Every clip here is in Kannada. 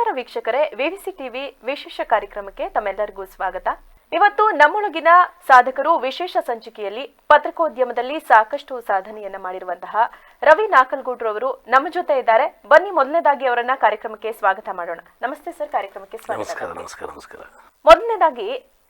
ನಮಸ್ಕಾರ ವೀಕ್ಷಕರೇ ವಿವಿಸಿ ಟಿವಿ ವಿಶೇಷ ಕಾರ್ಯಕ್ರಮಕ್ಕೆ ತಮ್ಮೆಲ್ಲರಿಗೂ ಸ್ವಾಗತ. ಇವತ್ತು ನಮ್ಮೊಳಗಿನ ಸಾಧಕರು ವಿಶೇಷ ಸಂಚಿಕೆಯಲ್ಲಿ ಪತ್ರಿಕೋದ್ಯಮದಲ್ಲಿ ಸಾಕಷ್ಟು ಸಾಧನೆಯನ್ನ ಮಾಡಿರುವಂತಹ ರವಿ ನಾಕಲ್ಗೂಡ್ರು ಅವರು ನಮ್ಮ ಜೊತೆ ಇದ್ದಾರೆ. ಬನ್ನಿ ಮೊದಲನೇದಾಗಿ ಅವರನ್ನ ಕಾರ್ಯಕ್ರಮಕ್ಕೆ ಸ್ವಾಗತ ಮಾಡೋಣ. ನಮಸ್ತೆ ಸರ್ ಕಾರ್ಯಕ್ರಮಕ್ಕೆ ಸ್ವಾಗತ. ಮೊದಲನೇದಾಗಿ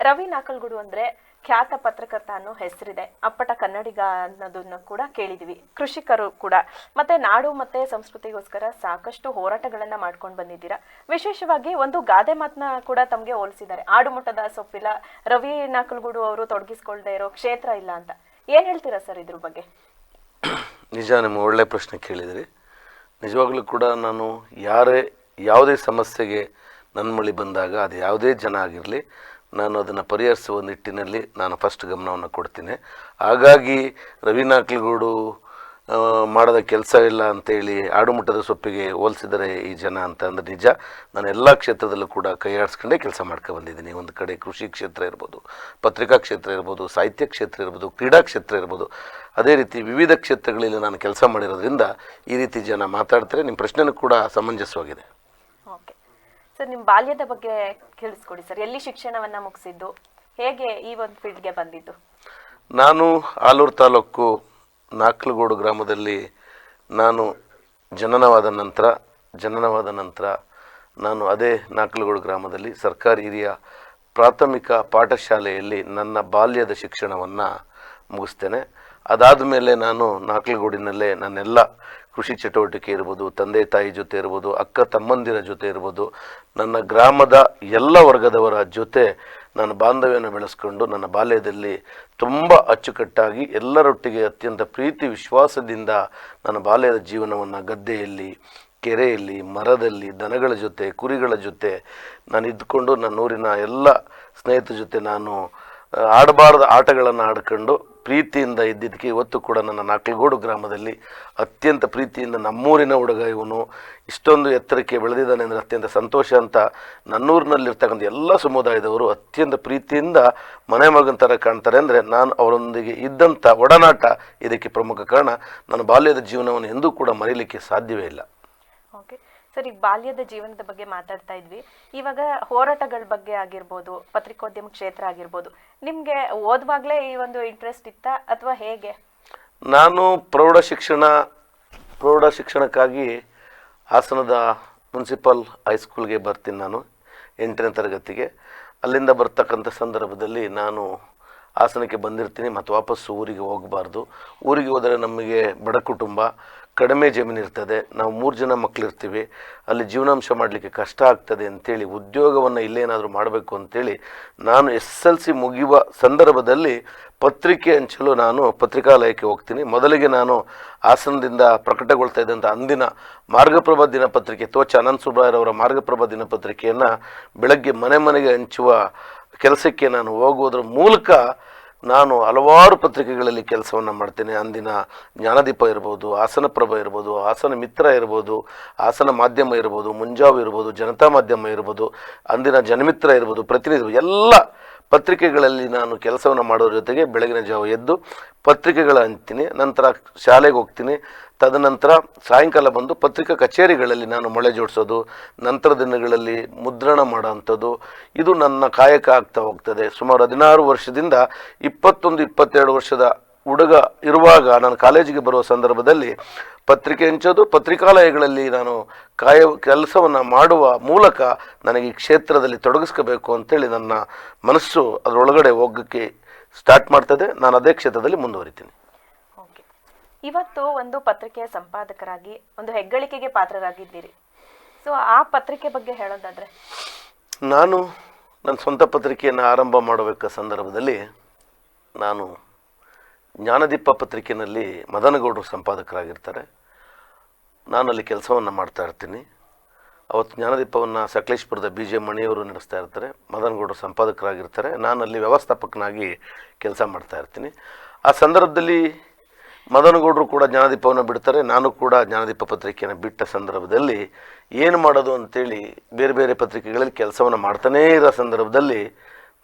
ರವಿ ನಾಕಲ್ಗೂಡು ಅಂದ್ರೆ ಖ್ಯಾತ ಪತ್ರಕರ್ತ ಅನ್ನೋ ಹೆಸರಿದೆ. ಅಪ್ಪಟ ಕನ್ನಡಿಗ ಅನ್ನೋದನ್ನ ಕೂಡ ಕೇಳಿದ್ವಿ. ಕೃಷಿಕರು ಕೂಡ. ಮತ್ತೆ ನಾಡು ಮತ್ತೆ ಸಂಸ್ಕೃತಿಗೋಸ್ಕರ ಸಾಕಷ್ಟು ಹೋರಾಟಗಳನ್ನ ಮಾಡ್ಕೊಂಡು ಬಂದಿದ್ದೀರಾ? ವಿಶೇಷವಾಗಿ ಒಂದು ಗಾದೆ ಮಾತನ್ನ ಕೂಡ ತಮ್ಗೆ ಹೋಲಿಸಿದ್ದಾರೆ. ಆಡುಮುಟ್ಟದ ಸೊಪ್ಪಿಲ್ಲ, ರವಿ ನಾಕಲ್ಗೂಡು ಅವರು ತೊಡಗಿಸ್ಕೊಳ್ದೇ ಇರೋ ಕ್ಷೇತ್ರ ಇಲ್ಲ ಅಂತ. ಏನ್ ಹೇಳ್ತೀರಾ ಸರ್ ಇದ್ರ ಬಗ್ಗೆ? ನಿಜ, ನಿಮ್ಮ ಒಳ್ಳೆ ಪ್ರಶ್ನೆ ಕೇಳಿದಿರಿ. ನಿಜವಾಗ್ಲೂ ಕೂಡ ನಾನು ಯಾರೇ, ಯಾವುದೇ ಸಮಸ್ಯೆಗೆ ನನ್ನ ಮಳಿ ಬಂದಾಗ ಅದು ಯಾವುದೇ ಜನ ಆಗಿರಲಿ ನಾನು ಅದನ್ನು ಪರಿಹರಿಸುವ ನಿಟ್ಟಿನಲ್ಲಿ ನಾನು ಫಸ್ಟ್ ಗಮನವನ್ನು ಕೊಡ್ತೀನಿ. ಹಾಗಾಗಿ ರವಿ ನಾಕ್ಲಗೂಡು ಮಾಡದ ಕೆಲಸ ಇಲ್ಲ ಅಂತೇಳಿ ಆಡುಮುಟ್ಟದ ಸೊಪ್ಪಿಗೆ ಹೋಲಿಸಿದರೆ ಈ ಜನ ಅಂತ ಅಂದರೆ ನಿಜ. ನಾನು ಎಲ್ಲ ಕ್ಷೇತ್ರದಲ್ಲೂ ಕೂಡ ಕೈ ಆಡಿಸ್ಕೊಂಡೇ ಕೆಲಸ ಮಾಡ್ಕೊ ಬಂದಿದ್ದೀನಿ. ಒಂದು ಕಡೆ ಕೃಷಿ ಕ್ಷೇತ್ರ ಇರ್ಬೋದು, ಪತ್ರಿಕಾ ಕ್ಷೇತ್ರ ಇರ್ಬೋದು, ಸಾಹಿತ್ಯ ಕ್ಷೇತ್ರ ಇರ್ಬೋದು, ಕ್ರೀಡಾ ಕ್ಷೇತ್ರ ಇರ್ಬೋದು. ಅದೇ ರೀತಿ ವಿವಿಧ ಕ್ಷೇತ್ರಗಳಲ್ಲಿ ನಾನು ಕೆಲಸ ಮಾಡಿರೋದ್ರಿಂದ ಈ ರೀತಿ ಜನ ಮಾತಾಡ್ತಾರೆ. ನಿಮ್ಮ ಪ್ರಶ್ನೆನೂ ಕೂಡ ಸಮಂಜಸವಾಗಿದೆ. ಸರ್ ನಿಮ್ಮ ಬಾಲ್ಯದ ಬಗ್ಗೆ ತಿಳಿಸ್ಕೊಡಿ ಸರ್. ಎಲ್ಲಿ ಶಿಕ್ಷಣವನ್ನ ಮುಗಿಸಿದ್ದು? ಹೇಗೆ ಈ ಒಂದು ಫೀಲ್ಡ್ಗೆ ಬಂದಿದ್ದು? ನಾನು ಆಲೂರು ತಾಲೂಕು ನಾಕ್ಲಗೋಡು ಗ್ರಾಮದಲ್ಲಿ ನಾನು ಜನನವಾದ ನಂತರ ಜನನವಾದ ನಂತರ ನಾನು ಅದೇ ನಾಕ್ಲಗೋಡು ಗ್ರಾಮದಲ್ಲಿ ಸರ್ಕಾರಿ ಹಿರಿಯ ಪ್ರಾಥಮಿಕ ಪಾಠಶಾಲೆಯಲ್ಲಿ ನನ್ನ ಬಾಲ್ಯದ ಶಿಕ್ಷಣವನ್ನು ಮುಗಿಸ್ತೇನೆ. ಅದಾದ ಮೇಲೆ ನಾನು ನಾಕ್ಲಗೋಡಿನಲ್ಲೇ ನನ್ನೆಲ್ಲ ಕೃಷಿ ಚಟುವಟಿಕೆ ಇರ್ಬೋದು, ತಂದೆ ತಾಯಿ ಜೊತೆ ಇರ್ಬೋದು, ಅಕ್ಕ ತಮ್ಮಂದಿರ ಜೊತೆ ಇರ್ಬೋದು, ನನ್ನ ಗ್ರಾಮದ ಎಲ್ಲ ವರ್ಗದವರ ಜೊತೆ ನಾನು ಬಾಂಧವ್ಯನ ಬೆಳೆಸ್ಕೊಂಡು ನನ್ನ ಬಾಲ್ಯದಲ್ಲಿ ತುಂಬ ಅಚ್ಚುಕಟ್ಟಾಗಿ ಎಲ್ಲರೊಟ್ಟಿಗೆ ಅತ್ಯಂತ ಪ್ರೀತಿ ವಿಶ್ವಾಸದಿಂದ ನನ್ನ ಬಾಲ್ಯದ ಜೀವನವನ್ನು ಗದ್ದೆಯಲ್ಲಿ, ಕೆರೆಯಲ್ಲಿ, ಮರದಲ್ಲಿ, ದನಗಳ ಜೊತೆ, ಕುರಿಗಳ ಜೊತೆ ನಾನು ಇದ್ದುಕೊಂಡು ನನ್ನ ಊರಿನ ಎಲ್ಲ ಸ್ನೇಹಿತರ ಜೊತೆ ನಾನು ಆಡಬಾರದ ಆಟಗಳನ್ನು ಆಡ್ಕೊಂಡು ಪ್ರೀತಿಯಿಂದ ಇದ್ದಿದ್ದಕ್ಕೆ ಇವತ್ತು ಕೂಡ ನನ್ನ ನಾಕಲಗೋಡು ಗ್ರಾಮದಲ್ಲಿ ಅತ್ಯಂತ ಪ್ರೀತಿಯಿಂದ ನಮ್ಮೂರಿನ ಹುಡುಗ ಇವನು. ಇಷ್ಟೊಂದು ಎತ್ತರಕ್ಕೆ ಬೆಳೆದಿದ್ದಾನೆ ಅಂದರೆ ಅತ್ಯಂತ ಸಂತೋಷ ಅಂತ ನನ್ನೂರಿನಲ್ಲಿರ್ತಕ್ಕಂಥ ಎಲ್ಲ ಸಮುದಾಯದವರು ಅತ್ಯಂತ ಪ್ರೀತಿಯಿಂದ ಮನೆ ಮಗನ ಥರ ಕಾಣ್ತಾರೆ ಅಂದರೆ ನಾನು ಅವರೊಂದಿಗೆ ಇದ್ದಂಥ ಒಡನಾಟ ಇದಕ್ಕೆ ಪ್ರಮುಖ ಕಾರಣ ನನ್ನ ಬಾಲ್ಯದ ಜೀವನವನ್ನು ಎಂದೂ ಕೂಡ ಮರೀಲಿಕ್ಕೆ ಸಾಧ್ಯವೇ ಇಲ್ಲ. ಸರ್ ಈಗ ಬಾಲ್ಯದ ಜೀವನದ ಬಗ್ಗೆ ಮಾತಾಡ್ತಾ ಇದ್ವಿ. ಇವಾಗ ಹೋರಾಟಗಳ ಬಗ್ಗೆ ಆಗಿರ್ಬೋದು, ಪತ್ರಿಕೋದ್ಯಮ ಕ್ಷೇತ್ರ ಆಗಿರ್ಬೋದು, ನಿಮ್ಗೆ ಓದುವಾಗ್ಲೇ ಈ ಒಂದು ಇಂಟ್ರೆಸ್ಟ್ ಇತ್ತಾ ಅಥವಾ ಹೇಗೆ? ನಾನು ಪ್ರೌಢ ಶಿಕ್ಷಣ, ಪ್ರೌಢ ಶಿಕ್ಷಣಕ್ಕಾಗಿ ಹಾಸನದ ಮುನ್ಸಿಪಲ್ ಹೈಸ್ಕೂಲ್ಗೆ ಬರ್ತೀನಿ ನಾನು, ಎಂಟನೇ ತರಗತಿಗೆ. ಅಲ್ಲಿಂದ ಬರ್ತಕ್ಕಂಥ ಸಂದರ್ಭದಲ್ಲಿ ನಾನು ಹಾಸನಕ್ಕೆ ಬಂದಿರ್ತೀನಿ ಮತ್ತು ವಾಪಸ್ಸು ಊರಿಗೆ ಹೋಗಬಾರ್ದು. ಊರಿಗೆ ಹೋದರೆ ನಮಗೆ ಬಡ ಕುಟುಂಬ ಕಡಿಮೆ ಜಮೀನಿರ್ತದೆ ನಾವು ಮೂರು ಜನ ಮಕ್ಕಳಿರ್ತೀವಿ ಅಲ್ಲಿ ಜೀವನಾಂಶ ಮಾಡಲಿಕ್ಕೆ ಕಷ್ಟ ಆಗ್ತದೆ ಅಂತೇಳಿ, ಉದ್ಯೋಗವನ್ನು ಇಲ್ಲೇನಾದರೂ ಮಾಡಬೇಕು ಅಂತೇಳಿ ನಾನು ಎಸ್ ಎಲ್ ಸಿ ಮುಗಿಯುವ ಸಂದರ್ಭದಲ್ಲಿ ಪತ್ರಿಕೆ ಹಂಚಲು ನಾನು ಪತ್ರಿಕಾಲಯಕ್ಕೆ ಹೋಗ್ತೀನಿ. ಮೊದಲಿಗೆ ನಾನು ಹಾಸನದಿಂದ ಪ್ರಕಟಗೊಳ್ತಾ ಇದ್ದಂಥ ಅಂದಿನ ಮಾರ್ಗಪ್ರಭ ದಿನಪತ್ರಿಕೆ, ತೋಚ ಅನಂತ ಸುಬ್ರಾಯರವರ ಮಾರ್ಗಪ್ರಭ ದಿನಪತ್ರಿಕೆಯನ್ನು ಬೆಳಗ್ಗೆ ಮನೆ ಮನೆಗೆ ಹಂಚುವ ಕೆಲಸಕ್ಕೆ ನಾನು ಹೋಗುವುದರ ಮೂಲಕ ನಾನು ಹಲವಾರು ಪತ್ರಿಕೆಗಳಲ್ಲಿ ಕೆಲಸವನ್ನು ಮಾಡ್ತೇನೆ. ಅಂದಿನ ಜ್ಞಾನದೀಪ ಇರ್ಬೋದು, ಹಾಸನ ಪ್ರಭ ಇರ್ಬೋದು, ಹಾಸನ ಮಿತ್ರ ಇರ್ಬೋದು, ಹಾಸನ ಮಾಧ್ಯಮ ಇರ್ಬೋದು, ಮುಂಜಾವು ಇರ್ಬೋದು, ಜನತಾ ಮಾಧ್ಯಮ ಇರ್ಬೋದು, ಅಂದಿನ ಜನಮಿತ್ರ ಇರ್ಬೋದು ಪ್ರತಿನಿಧಿ ಎಲ್ಲ ಪತ್ರಿಕೆಗಳಲ್ಲಿ ನಾನು ಕೆಲಸವನ್ನು ಮಾಡೋದ್ರ ಜೊತೆಗೆ ಬೆಳಗಿನ ಜಾವ ಎದ್ದು ಪತ್ರಿಕೆಗಳ ಅಂತೀನಿ, ನಂತರ ಶಾಲೆಗೆ ಹೋಗ್ತೀನಿ, ತದನಂತರ ಸಾಯಂಕಾಲ ಬಂದು ಪತ್ರಿಕಾ ಕಚೇರಿಗಳಲ್ಲಿ ನಾನು ಮೊಳೆ ಜೋಡಿಸೋದು, ನಂತರ ದಿನಗಳಲ್ಲಿ ಮುದ್ರಣ ಮಾಡೋವಂಥದ್ದು, ಇದು ನನ್ನ ಕಾಯಕ ಆಗ್ತಾ ಹೋಗ್ತದೆ. ಸುಮಾರು ಹದಿನಾರು ವರ್ಷದಿಂದ ಇಪ್ಪತ್ತೊಂದು, ಇಪ್ಪತ್ತೆರಡು ವರ್ಷದ ಹುಡುಗ ಇರುವಾಗ ನಾನು ಕಾಲೇಜಿಗೆ ಬರುವ ಸಂದರ್ಭದಲ್ಲಿ ಪತ್ರಿಕೆ ಹಂಚೋದು ಪತ್ರಿಕಾಲಯಗಳಲ್ಲಿ ನಾನು ಕಾಯ ಕೆಲಸವನ್ನು ಮಾಡುವ ಮೂಲಕ ನನಗೆ ಈ ಕ್ಷೇತ್ರದಲ್ಲಿ ತೊಡಗಿಸ್ಕೋಬೇಕು ಅಂತೇಳಿ ನನ್ನ ಮನಸ್ಸು ಅದರೊಳಗಡೆ ಹೋಗಕ್ಕೆ ಸ್ಟಾರ್ಟ್ ಮಾಡ್ತದೆ. ನಾನು ಅದೇ ಕ್ಷೇತ್ರದಲ್ಲಿ ಮುಂದುವರಿತೀನಿ. ಓಕೆ ಇವತ್ತು ಒಂದು ಪತ್ರಿಕೆಯ ಸಂಪಾದಕರಾಗಿ ಒಂದು ಹೆಗ್ಗಳಿಕೆಗೆ ಪಾತ್ರರಾಗಿದ್ದೀರಿ. ಸೊ ಆ ಪತ್ರಿಕೆ ಬಗ್ಗೆ ಹೇಳೋದಾದ್ರೆ? ನಾನು ನನ್ನ ಸ್ವಂತ ಪತ್ರಿಕೆಯನ್ನು ಆರಂಭ ಮಾಡಬೇಕ ಸಂದರ್ಭದಲ್ಲಿ ನಾನು ಜ್ಞಾನದೀಪ ಪತ್ರಿಕೆಯಲ್ಲಿ ಮದನಗೌಡರು ಸಂಪಾದಕರಾಗಿರ್ತಾರೆ. ನಾನು ಅಲ್ಲಿ ಕೆಲಸವನ್ನು ಮಾಡ್ತಾ ಇರ್ತೀನಿ. ಅವತ್ತು ಜ್ಞಾನದೀಪವನ್ನು ಸಕಲೇಶ್ಪುರದ ಬಿ ಜೆ ಮಣಿಯವರು ನಡೆಸ್ತಾ ಇರ್ತಾರೆ. ಮದನಗೌಡರು ಸಂಪಾದಕರಾಗಿರ್ತಾರೆ. ನಾನು ಅಲ್ಲಿ ವ್ಯವಸ್ಥಾಪಕನಾಗಿ ಕೆಲಸ ಮಾಡ್ತಾ ಇರ್ತೀನಿ. ಆ ಸಂದರ್ಭದಲ್ಲಿ ಮದನಗೌಡರು ಕೂಡ ಜ್ಞಾನದೀಪವನ್ನು ಬಿಡ್ತಾರೆ. ನಾನು ಕೂಡ ಜ್ಞಾನದೀಪ ಪತ್ರಿಕೆಯನ್ನು ಬಿಟ್ಟ ಸಂದರ್ಭದಲ್ಲಿ ಏನು ಮಾಡೋದು ಅಂತೇಳಿ ಬೇರೆ ಬೇರೆ ಪತ್ರಿಕೆಗಳಲ್ಲಿ ಕೆಲಸವನ್ನು ಮಾಡ್ತಾನೇ ಇರೋ ಸಂದರ್ಭದಲ್ಲಿ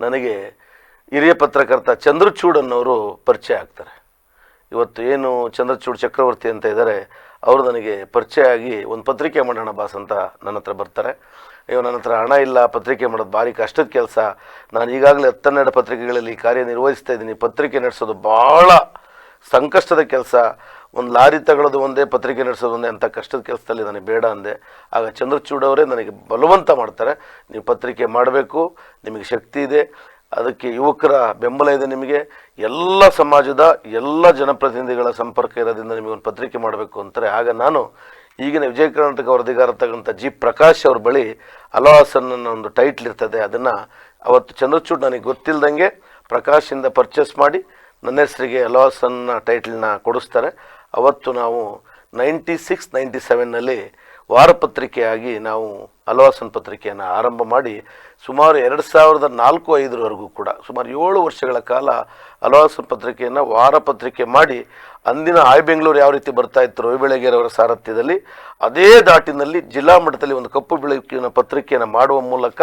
ನನಗೆ ಹಿರಿಯ ಪತ್ರಕರ್ತ ಚಂದ್ರಚೂಡ್ ಅನ್ನೋರು ಪರಿಚಯ ಆಗ್ತಾರೆ. ಇವತ್ತು ಏನು ಚಂದ್ರಚೂಡ್ ಚಕ್ರವರ್ತಿ ಅಂತ ಇದ್ದಾರೆ, ಅವರು ನನಗೆ ಪರಿಚಯ ಆಗಿ ಒಂದು ಪತ್ರಿಕೆ ಮಾಡೋಣ ಬಾಸ್ ಅಂತ ನನ್ನ ಹತ್ರ ಬರ್ತಾರೆ. ಇವ ನನ್ನ ಹತ್ರ ಹಣ ಇಲ್ಲ, ಪತ್ರಿಕೆ ಮಾಡೋದು ಭಾರಿ ಕಷ್ಟದ ಕೆಲಸ. ನಾನು ಈಗಾಗಲೇ ಹತ್ತೆರಡು ಪತ್ರಿಕೆಗಳಲ್ಲಿ ಕಾರ್ಯನಿರ್ವಹಿಸ್ತಾ ಇದ್ದೀನಿ. ಪತ್ರಿಕೆ ನಡೆಸೋದು ಭಾಳ ಸಂಕಷ್ಟದ ಕೆಲಸ. ಒಂದು ಲಾರಿ ತಗೊಳ್ಳೋದು ಒಂದೇ, ಪತ್ರಿಕೆ ನಡೆಸೋದು ಒಂದೇ ಅಂಥ ಕಷ್ಟದ ಕೆಲಸದಲ್ಲಿ ನನಗೆ ಬೇಡ ಅಂದೆ. ಆಗ ಚಂದ್ರಚೂಡ್ ಅವರೇ ನನಗೆ ಬಲವಂತ ಮಾಡ್ತಾರೆ. ನೀವು ಪತ್ರಿಕೆ ಮಾಡಬೇಕು, ನಿಮಗೆ ಶಕ್ತಿ ಇದೆ. ಅದಕ್ಕೆ ಯುವಕರ ಬೆಂಬಲ ಇದೆ ನಿಮಗೆ. ಎಲ್ಲ ಸಮಾಜದ ಎಲ್ಲ ಜನಪ್ರತಿನಿಧಿಗಳ ಸಂಪರ್ಕ ಇರೋದ್ರಿಂದ ನಿಮಗೊಂದು ಪತ್ರಿಕೆ ಮಾಡಬೇಕು ಅಂತಾರೆ. ಆಗ ನಾನು ಈಗಿನ ವಿಜಯ ಕರ್ನಾಟಕ ವರದಿಗಾರ ತಗೊಂಥ ಜಿ ಪ್ರಕಾಶ್ ಅವ್ರ ಬಳಿ ಅಲಹಾಸನ್ ಅನ್ನೋ ಒಂದು ಟೈಟ್ಲ್ ಇರ್ತದೆ. ಅದನ್ನು ಅವತ್ತು ಚಂದ್ರಚೂಡ್ ನನಗೆ ಗೊತ್ತಿಲ್ಲದಂಗೆ ಪ್ರಕಾಶಿಂದ ಪರ್ಚೇಸ್ ಮಾಡಿ ನನ್ನ ಹೆಸರಿಗೆ ಅಲಹಾಸನ್ನ ಟೈಟ್ಲನ್ನ ಕೊಡಿಸ್ತಾರೆ. ಅವತ್ತು ನಾವು ನೈಂಟಿ ಸಿಕ್ಸ್ ನೈಂಟಿ ಸೆವೆನ್ನಲ್ಲಿ ವಾರಪತ್ರಿಕೆಯಾಗಿ ನಾವು ಅಲವಾಸನ್ ಪತ್ರಿಕೆಯನ್ನು ಆರಂಭ ಮಾಡಿ ಸುಮಾರು ಎರಡು ಸಾವಿರದ ನಾಲ್ಕು ಐದರವರೆಗೂ ಕೂಡ, ಸುಮಾರು ಏಳು ವರ್ಷಗಳ ಕಾಲ ಅಲವಾಸನ್ ಪತ್ರಿಕೆಯನ್ನು ವಾರಪತ್ರಿಕೆ ಮಾಡಿ ಅಂದಿನ ಆಯ್ ಬೆಂಗಳೂರು ಯಾವ ರೀತಿ ಬರ್ತಾ ಇತ್ತು ರವಿ ಬೆಳಗೆರೆಯವರ ಸಾರಥ್ಯದಲ್ಲಿ, ಅದೇ ದಾಟಿನಲ್ಲಿ ಜಿಲ್ಲಾ ಮಟ್ಟದಲ್ಲಿ ಒಂದು ಕಪ್ಪು ಬೆಳಕಿನ ಪತ್ರಿಕೆಯನ್ನು ಮಾಡುವ ಮೂಲಕ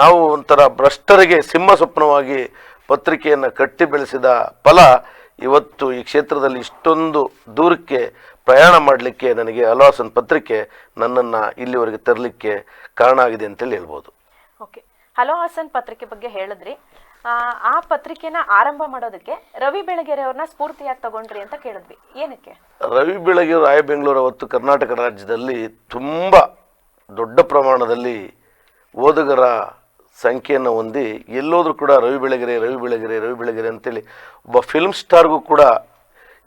ನಾವು ಒಂಥರ ಭ್ರಷ್ಟರಿಗೆ ಸಿಂಹ ಸ್ವಪ್ನವಾಗಿ ಪತ್ರಿಕೆಯನ್ನು ಕಟ್ಟಿ ಬೆಳೆಸಿದ ಫಲ ಇವತ್ತು ಈ ಕ್ಷೇತ್ರದಲ್ಲಿ ಇಷ್ಟೊಂದು ದೂರಕ್ಕೆ ಪ್ರಯಾಣ ಮಾಡಲಿಕ್ಕೆ ನನಗೆ ಅಲವಾಸನ್ ಪತ್ರಿಕೆ ನನ್ನನ್ನು ಇಲ್ಲಿವರೆಗೆ ತರಲಿಕ್ಕೆ ಕಾರಣ ಆಗಿದೆ ಅಂತೇಳಿ ಹೇಳ್ಬೋದು. ಓಕೆ. ಹಲೋ ಹಾಸನ್ ಪತ್ರಿಕೆ ಬಗ್ಗೆ ಹೇಳಿದ್ರಿ. ಆ, ಆ ಪತ್ರಿಕೆನ ಆರಂಭ ಮಾಡೋದಕ್ಕೆ ರವಿ ಬೆಳಗೆರೆ ಅವ್ರನ್ನ ಸ್ಫೂರ್ತಿಯಾಗಿ ತಗೊಂಡ್ರಿ ಅಂತ ಕೇಳಿದ್ವಿ. ಏನಕ್ಕೆ? ರವಿ ಬೆಳಗೆರೆ ರಾಯ ಬೆಂಗಳೂರು ಅವತ್ತು ಕರ್ನಾಟಕ ರಾಜ್ಯದಲ್ಲಿ ತುಂಬ ದೊಡ್ಡ ಪ್ರಮಾಣದಲ್ಲಿ ಓದುಗರ ಸಂಖ್ಯೆಯನ್ನು ಹೊಂದಿ ಎಲ್ಲೋದ್ರೂ ಕೂಡ ರವಿ ಬೆಳಗೆರೆ ರವಿ ಬೆಳಗೆರೆ ರವಿ ಬೆಳಗೆರೆ ಅಂತೇಳಿ ಒಬ್ಬ ಫಿಲ್ಮ್ ಸ್ಟಾರ್ಗೂ ಕೂಡ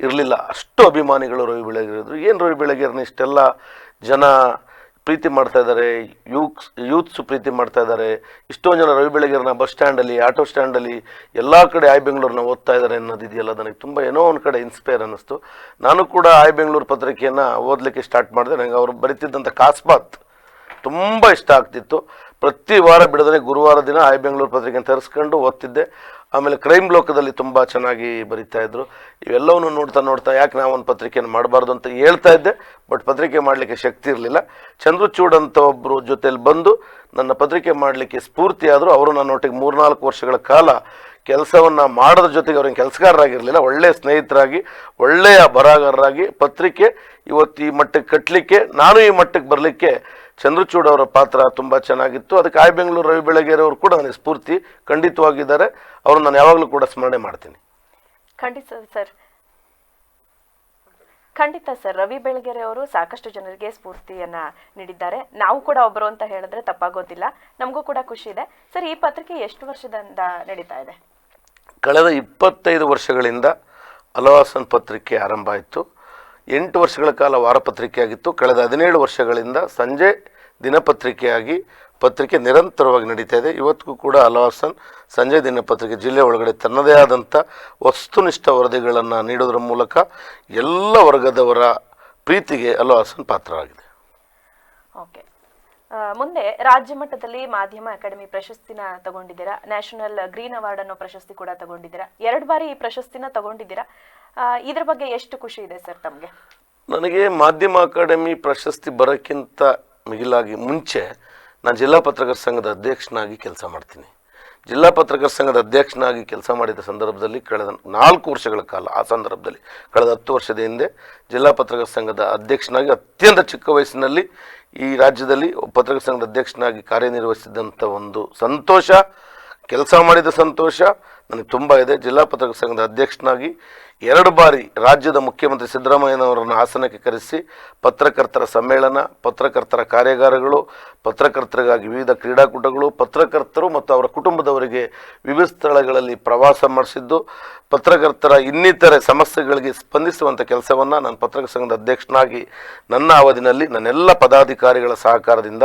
ಇರಲಿಲ್ಲ. ಅಷ್ಟು ಅಭಿಮಾನಿಗಳು ರವಿ ಬೆಳಗೆರೆದ್ರು ಏನು ರವಿ ಬೆಳಗೆರೆನ ಇಷ್ಟೆಲ್ಲ ಜನ ಪ್ರೀತಿ ಮಾಡ್ತಾ ಇದ್ದಾರೆ ಯೂತ್ಸ್ ಯೂತ್ಸು ಪ್ರೀತಿ ಮಾಡ್ತಾ ಇದ್ದಾರೆ ಇಷ್ಟೊಂದು ಜನ ರವಿ ಬೆಳಗೆರೆನ ಬಸ್ ಸ್ಟ್ಯಾಂಡಲ್ಲಿ, ಆಟೋ ಸ್ಟ್ಯಾಂಡಲ್ಲಿ ಎಲ್ಲ ಕಡೆ ಆಯ್ ಬೆಂಗಳೂರನ್ನ ಓದ್ತಾ ಇದ್ದಾರೆ ಅನ್ನೋದಿದೆಯಲ್ಲ, ನನಗೆ ತುಂಬ ಏನೋ ಒಂದು ಕಡೆ ಇನ್ಸ್ಪೈರ್ ಅನ್ನಿಸ್ತು. ನಾನು ಕೂಡ ಆಯ್ ಬೆಂಗಳೂರು ಪತ್ರಿಕೆಯನ್ನು ಓದಲಿಕ್ಕೆ ಸ್ಟಾರ್ಟ್ ಮಾಡಿದೆ. ನನಗೆ ಅವರು ಬರೀತಿದ್ದಂಥ ಕಾಸ್ಬಾತ್ ತುಂಬ ಇಷ್ಟ ಆಗ್ತಿತ್ತು. ಪ್ರತಿ ವಾರ ಬಿಡದೇ ಗುರುವಾರ ದಿನ ಆಯ್ ಬೆಂಗಳೂರು ಪತ್ರಿಕೆ ತರಿಸ್ಕೊಂಡು ಓದ್ತಿದ್ದೆ. ಆಮೇಲೆ ಕ್ರೈಮ್ ಲೋಕದಲ್ಲಿ ತುಂಬ ಚೆನ್ನಾಗಿ ಬರಿತಾ ಇದ್ರು. ಇವೆಲ್ಲವನ್ನು ನೋಡ್ತಾ ನೋಡ್ತಾ ಯಾಕೆ ನಾವು ಒಂದು ಪತ್ರಿಕೆಯನ್ನು ಮಾಡಬಾರ್ದು ಅಂತ ಹೇಳ್ತಾ ಇದ್ದೆ. ಬಟ್ ಪತ್ರಿಕೆ ಮಾಡಲಿಕ್ಕೆ ಶಕ್ತಿ ಇರಲಿಲ್ಲ. ಚಂದ್ರಚೂಡ್ ಅಂತ ಒಬ್ಬರು ಜೊತೆಲಿ ಬಂದು ನನ್ನ ಪತ್ರಿಕೆ ಮಾಡಲಿಕ್ಕೆ ಸ್ಫೂರ್ತಿ ನನ್ನ ಅವರು ನನ್ನೊಟ್ಟಿಗೆ ಮೂರ್ನಾಲ್ಕು ವರ್ಷಗಳ ಕಾಲ ಕೆಲಸವನ್ನು ಮಾಡೋದ್ರ ಜೊತೆಗೆ ಅವ್ರಿಗೆ ಕೆಲಸಗಾರರಾಗಿರಲಿಲ್ಲ. ಒಳ್ಳೆಯ ಸ್ನೇಹಿತರಾಗಿ, ಒಳ್ಳೆಯ ಬರಹಗಾರರಾಗಿ ಪತ್ರಿಕೆ ಇವತ್ತು ಈ ಮಟ್ಟಕ್ಕೆ ಕಟ್ಟಲಿಕ್ಕೆ ನಾನು ಈ ಮಟ್ಟಕ್ಕೆ ಬರಲಿಕ್ಕೆ ಚಂದ್ರಚೂಡ್ ಅವರ ಪಾತ್ರ ತುಂಬ ಚೆನ್ನಾಗಿತ್ತು. ಅದಕ್ಕೆ ಆಯ್ ಬೆಂಗಳೂರು ರವಿ ಬೆಳಗೆರೆ ಅವರು ಕೂಡ ನನಗೆ ಸ್ಫೂರ್ತಿ ಖಂಡಿತವಾಗಿದ್ದಾರೆ. ಅವರು ನಾನು ಯಾವಾಗಲೂ ಕೂಡ ಸ್ಮರಣೆ ಮಾಡ್ತೀನಿ. ಖಂಡಿತ ಸರ್. ಖಂಡಿತ ಸರ್. ರವಿ ಬೆಳಗೆರೆ ಅವರು ಸಾಕಷ್ಟು ಜನರಿಗೆ ಸ್ಫೂರ್ತಿಯನ್ನ ನೀಡಿದ್ದಾರೆ. ನಾವು ಕೂಡ ಒಬ್ಬರು ಅಂತ ಹೇಳಿದ್ರೆ ತಪ್ಪಾಗೋದಿಲ್ಲ. ನಮಗೂ ಕೂಡ ಖುಷಿ ಇದೆ. ಸರ್ ಈ ಪತ್ರಿಕೆ ಎಷ್ಟು ವರ್ಷದಿಂದ ನಡೀತಾ ಇದೆ? ಕಳೆದ ಇಪ್ಪತ್ತೈದು ವರ್ಷಗಳಿಂದ ಅಲವಾಸನ್ ಪತ್ರಿಕೆ ಆರಂಭ ಆಯಿತು. ಎಂಟು ವರ್ಷಗಳ ಕಾಲ ವಾರಪತ್ರಿಕೆ ಆಗಿತ್ತು ಕಳೆದ ಹದಿನೇಳು ವರ್ಷಗಳಿಂದ ಸಂಜೆ ದಿನಪತ್ರಿಕೆಯಾಗಿ ಪತ್ರಿಕೆ ನಿರಂತರವಾಗಿ ನಡೀತಾ ಇದೆ. ಇವತ್ತಿಗೂ ಕೂಡ ಹಲವಾರು ಸಂಜೆ ದಿನಪತ್ರಿಕೆ ಜಿಲ್ಲೆ ಒಳಗಡೆ ತನ್ನದೇ ಆದಂಥ ವಸ್ತುನಿಷ್ಠ ವರದಿಗಳನ್ನು ನೀಡೋದ್ರ ಮೂಲಕ ಎಲ್ಲ ವರ್ಗದವರ ಪ್ರೀತಿಗೆ ಹಲವಾರು ಪಾತ್ರವಾಗಿದೆ. ಓಕೆ. ಮುಂದೆ ರಾಜ್ಯ ಮಟ್ಟದಲ್ಲಿ ಮಾಧ್ಯಮ ಅಕಾಡೆಮಿ ಪ್ರಶಸ್ತಿನ ತಗೊಂಡಿದ್ದೀರಾ? ನ್ಯಾಷನಲ್ ಗ್ರೀನ್ ಅವಾರ್ಡ್ ಅನ್ನೋ ಪ್ರಶಸ್ತಿ ಕೂಡ ತಗೊಂಡಿದ್ದೀರಾ? ಎರಡು ಬಾರಿ ಈ ಪ್ರಶಸ್ತಿನ ತಗೊಂಡಿದ್ದೀರಾ? ಇದ್ರ ಬಗ್ಗೆ ಎಷ್ಟು ಖುಷಿ ಇದೆ ಸರ್ ತಮಗೆ? ನನಗೆ ಮಾಧ್ಯಮ ಅಕಾಡೆಮಿ ಪ್ರಶಸ್ತಿ ಬರೋಕ್ಕಿಂತ ಮಿಗಿಲಾಗಿ ಮುಂಚೆ ನಾನು ಜಿಲ್ಲಾ ಪತ್ರಕರ್ತರ ಸಂಘದ ಅಧ್ಯಕ್ಷನಾಗಿ ಕೆಲಸ ಮಾಡ್ತೀನಿ. ಜಿಲ್ಲಾ ಪತ್ರಕರ್ತರ ಸಂಘದ ಅಧ್ಯಕ್ಷನಾಗಿ ಕೆಲಸ ಮಾಡಿದ ಸಂದರ್ಭದಲ್ಲಿ ಕಳೆದ ನಾಲ್ಕು ವರ್ಷಗಳ ಕಾಲ, ಆ ಸಂದರ್ಭದಲ್ಲಿ ಕಳೆದ ಹತ್ತು ವರ್ಷದ ಹಿಂದೆ ಜಿಲ್ಲಾ ಪತ್ರಕರ್ತರ ಸಂಘದ ಅಧ್ಯಕ್ಷನಾಗಿ ಅತ್ಯಂತ ಚಿಕ್ಕ ವಯಸ್ಸಿನಲ್ಲಿ ಈ ರಾಜ್ಯದಲ್ಲಿ ಪತ್ರಕರ್ತ ಸಂಘದ ಅಧ್ಯಕ್ಷನಾಗಿ ಕಾರ್ಯನಿರ್ವಹಿಸಿದಂಥ ಒಂದು ಸಂತೋಷ, ಕೆಲಸ ಮಾಡಿದ ಸಂತೋಷ ನನಗೆ ತುಂಬ ಇದೆ. ಜಿಲ್ಲಾ ಪತ್ರಕರ್ತರ ಸಂಘದ ಅಧ್ಯಕ್ಷನಾಗಿ ಎರಡು ಬಾರಿ ರಾಜ್ಯದ ಮುಖ್ಯಮಂತ್ರಿ ಸಿದ್ದರಾಮಯ್ಯನವರನ್ನು ಹಾಸನಕ್ಕೆ ಕರೆಸಿ ಪತ್ರಕರ್ತರ ಸಮ್ಮೇಳನ, ಪತ್ರಕರ್ತರ ಕಾರ್ಯಾಗಾರಗಳು, ಪತ್ರಕರ್ತರಿಗಾಗಿ ವಿವಿಧ ಕ್ರೀಡಾಕೂಟಗಳು, ಪತ್ರಕರ್ತರು ಮತ್ತು ಅವರ ಕುಟುಂಬದವರಿಗೆ ವಿವಿಧ ಸ್ಥಳಗಳಲ್ಲಿ ಪ್ರವಾಸ ಮಾಡಿಸಿದ್ದು, ಪತ್ರಕರ್ತರ ಇನ್ನಿತರೆ ಸಮಸ್ಯೆಗಳಿಗೆ ಸ್ಪಂದಿಸುವಂಥ ಕೆಲಸವನ್ನು ನಾನು ಪತ್ರಕರ್ತರ ಸಂಘದ ಅಧ್ಯಕ್ಷನಾಗಿ ನನ್ನ ಅವಧಿನಲ್ಲಿ ನನ್ನೆಲ್ಲ ಪದಾಧಿಕಾರಿಗಳ ಸಹಕಾರದಿಂದ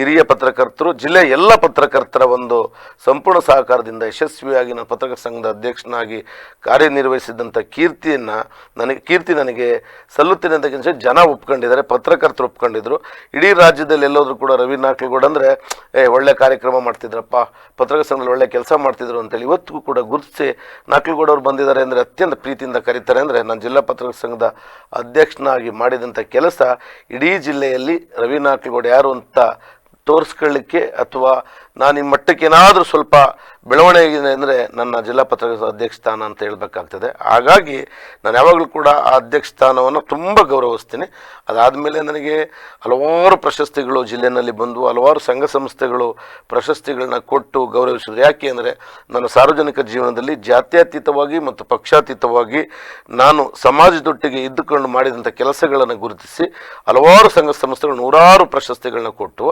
ಹಿರಿಯ ಪತ್ರಕರ್ತರು, ಜಿಲ್ಲೆಯ ಎಲ್ಲ ಪತ್ರಕರ್ತರ ಒಂದು ಸಂಪೂರ್ಣ ಸಹಕಾರದಿಂದ ಯಶಸ್ವಿಯಾಗಿ ನಾನು ಪತ್ರಕರ್ತರ ಸಂಘದ ಅಧ್ಯಕ್ಷನಾಗಿ ಕಾರ್ಯನಿರ್ವಹಿಸಿದಂಥ ಕೀರ್ತಿಯನ್ನು ನನಗೆ, ಕೀರ್ತಿ ನನಗೆ ಸಲ್ಲುತ್ತೇನೆ ಅಂತ ಜನ ಒಪ್ಕೊಂಡಿದ್ದಾರೆ, ಪತ್ರಕರ್ತರು ಒಪ್ಕೊಂಡಿದ್ರು. ಇಡೀ ರಾಜ್ಯದಲ್ಲಿ ಎಲ್ಲೋದ್ರೂ ಕೂಡ ರವಿ ನಾಕ್ಲಗೌಡ ಅಂದರೆ, ಏ, ಒಳ್ಳೆ ಕಾರ್ಯಕ್ರಮ ಮಾಡ್ತಿದ್ರಪ್ಪ ಪತ್ರಕರ್ತ ಸಂಘದಲ್ಲಿ ಒಳ್ಳೆ ಕೆಲಸ ಮಾಡ್ತಿದ್ರು ಅಂತೇಳಿ ಇವತ್ತಿಗೂ ಕೂಡ ಗುರುತಿಸಿ ನಾಕ್ಲಗೌಡ ಅವರು ಬಂದಿದ್ದಾರೆ ಅಂದರೆ ಅತ್ಯಂತ ಪ್ರೀತಿಯಿಂದ ಕರೀತಾರೆ ಅಂದರೆ ನಾನು ಜಿಲ್ಲಾ ಪತ್ರಕರ್ತ ಸಂಘದ ಅಧ್ಯಕ್ಷನಾಗಿ ಮಾಡಿದಂಥ ಕೆಲಸ ಇಡೀ ಜಿಲ್ಲೆಯಲ್ಲಿ ರವಿ ನಾಕ್ಲಗೌಡ ಯಾರು ಅಂತ ತೋರಿಸ್ಕೊಳ್ಳಿಕ್ಕೆ ಅಥವಾ ನಾನು ನಿಮ್ಮ ಮಟ್ಟಕ್ಕೆ ಏನಾದರೂ ಸ್ವಲ್ಪ ಬೆಳವಣಿಗೆ ಅಂದರೆ ನನ್ನ ಜಿಲ್ಲಾ ಪತ್ರಿಕಾ ಅಧ್ಯಕ್ಷ ಸ್ಥಾನ ಅಂತ ಹೇಳಬೇಕಾಗ್ತದೆ. ಹಾಗಾಗಿ ನಾನು ಯಾವಾಗಲೂ ಕೂಡ ಆ ಅಧ್ಯಕ್ಷ ಸ್ಥಾನವನ್ನು ತುಂಬ ಗೌರವಿಸ್ತೀನಿ. ಅದಾದಮೇಲೆ ನನಗೆ ಹಲವಾರು ಪ್ರಶಸ್ತಿಗಳು ಜಿಲ್ಲೆಯಲ್ಲಿ ಬಂದು ಹಲವಾರು ಸಂಘ ಸಂಸ್ಥೆಗಳು ಪ್ರಶಸ್ತಿಗಳನ್ನ ಕೊಟ್ಟು ಗೌರವಿಸಿದ್ರು ಯಾಕೆ ಅಂದರೆ ನನ್ನ ಸಾರ್ವಜನಿಕ ಜೀವನದಲ್ಲಿ ಜಾತ್ಯತೀತವಾಗಿ ಮತ್ತು ಪಕ್ಷಾತೀತವಾಗಿ ನಾನು ಸಮಾಜದೊಟ್ಟಿಗೆ ಇದ್ದುಕೊಂಡು ಮಾಡಿದಂಥ ಕೆಲಸಗಳನ್ನು ಗುರುತಿಸಿ ಹಲವಾರು ಸಂಘ ಸಂಸ್ಥೆಗಳು ನೂರಾರು ಪ್ರಶಸ್ತಿಗಳನ್ನ ಕೊಟ್ಟು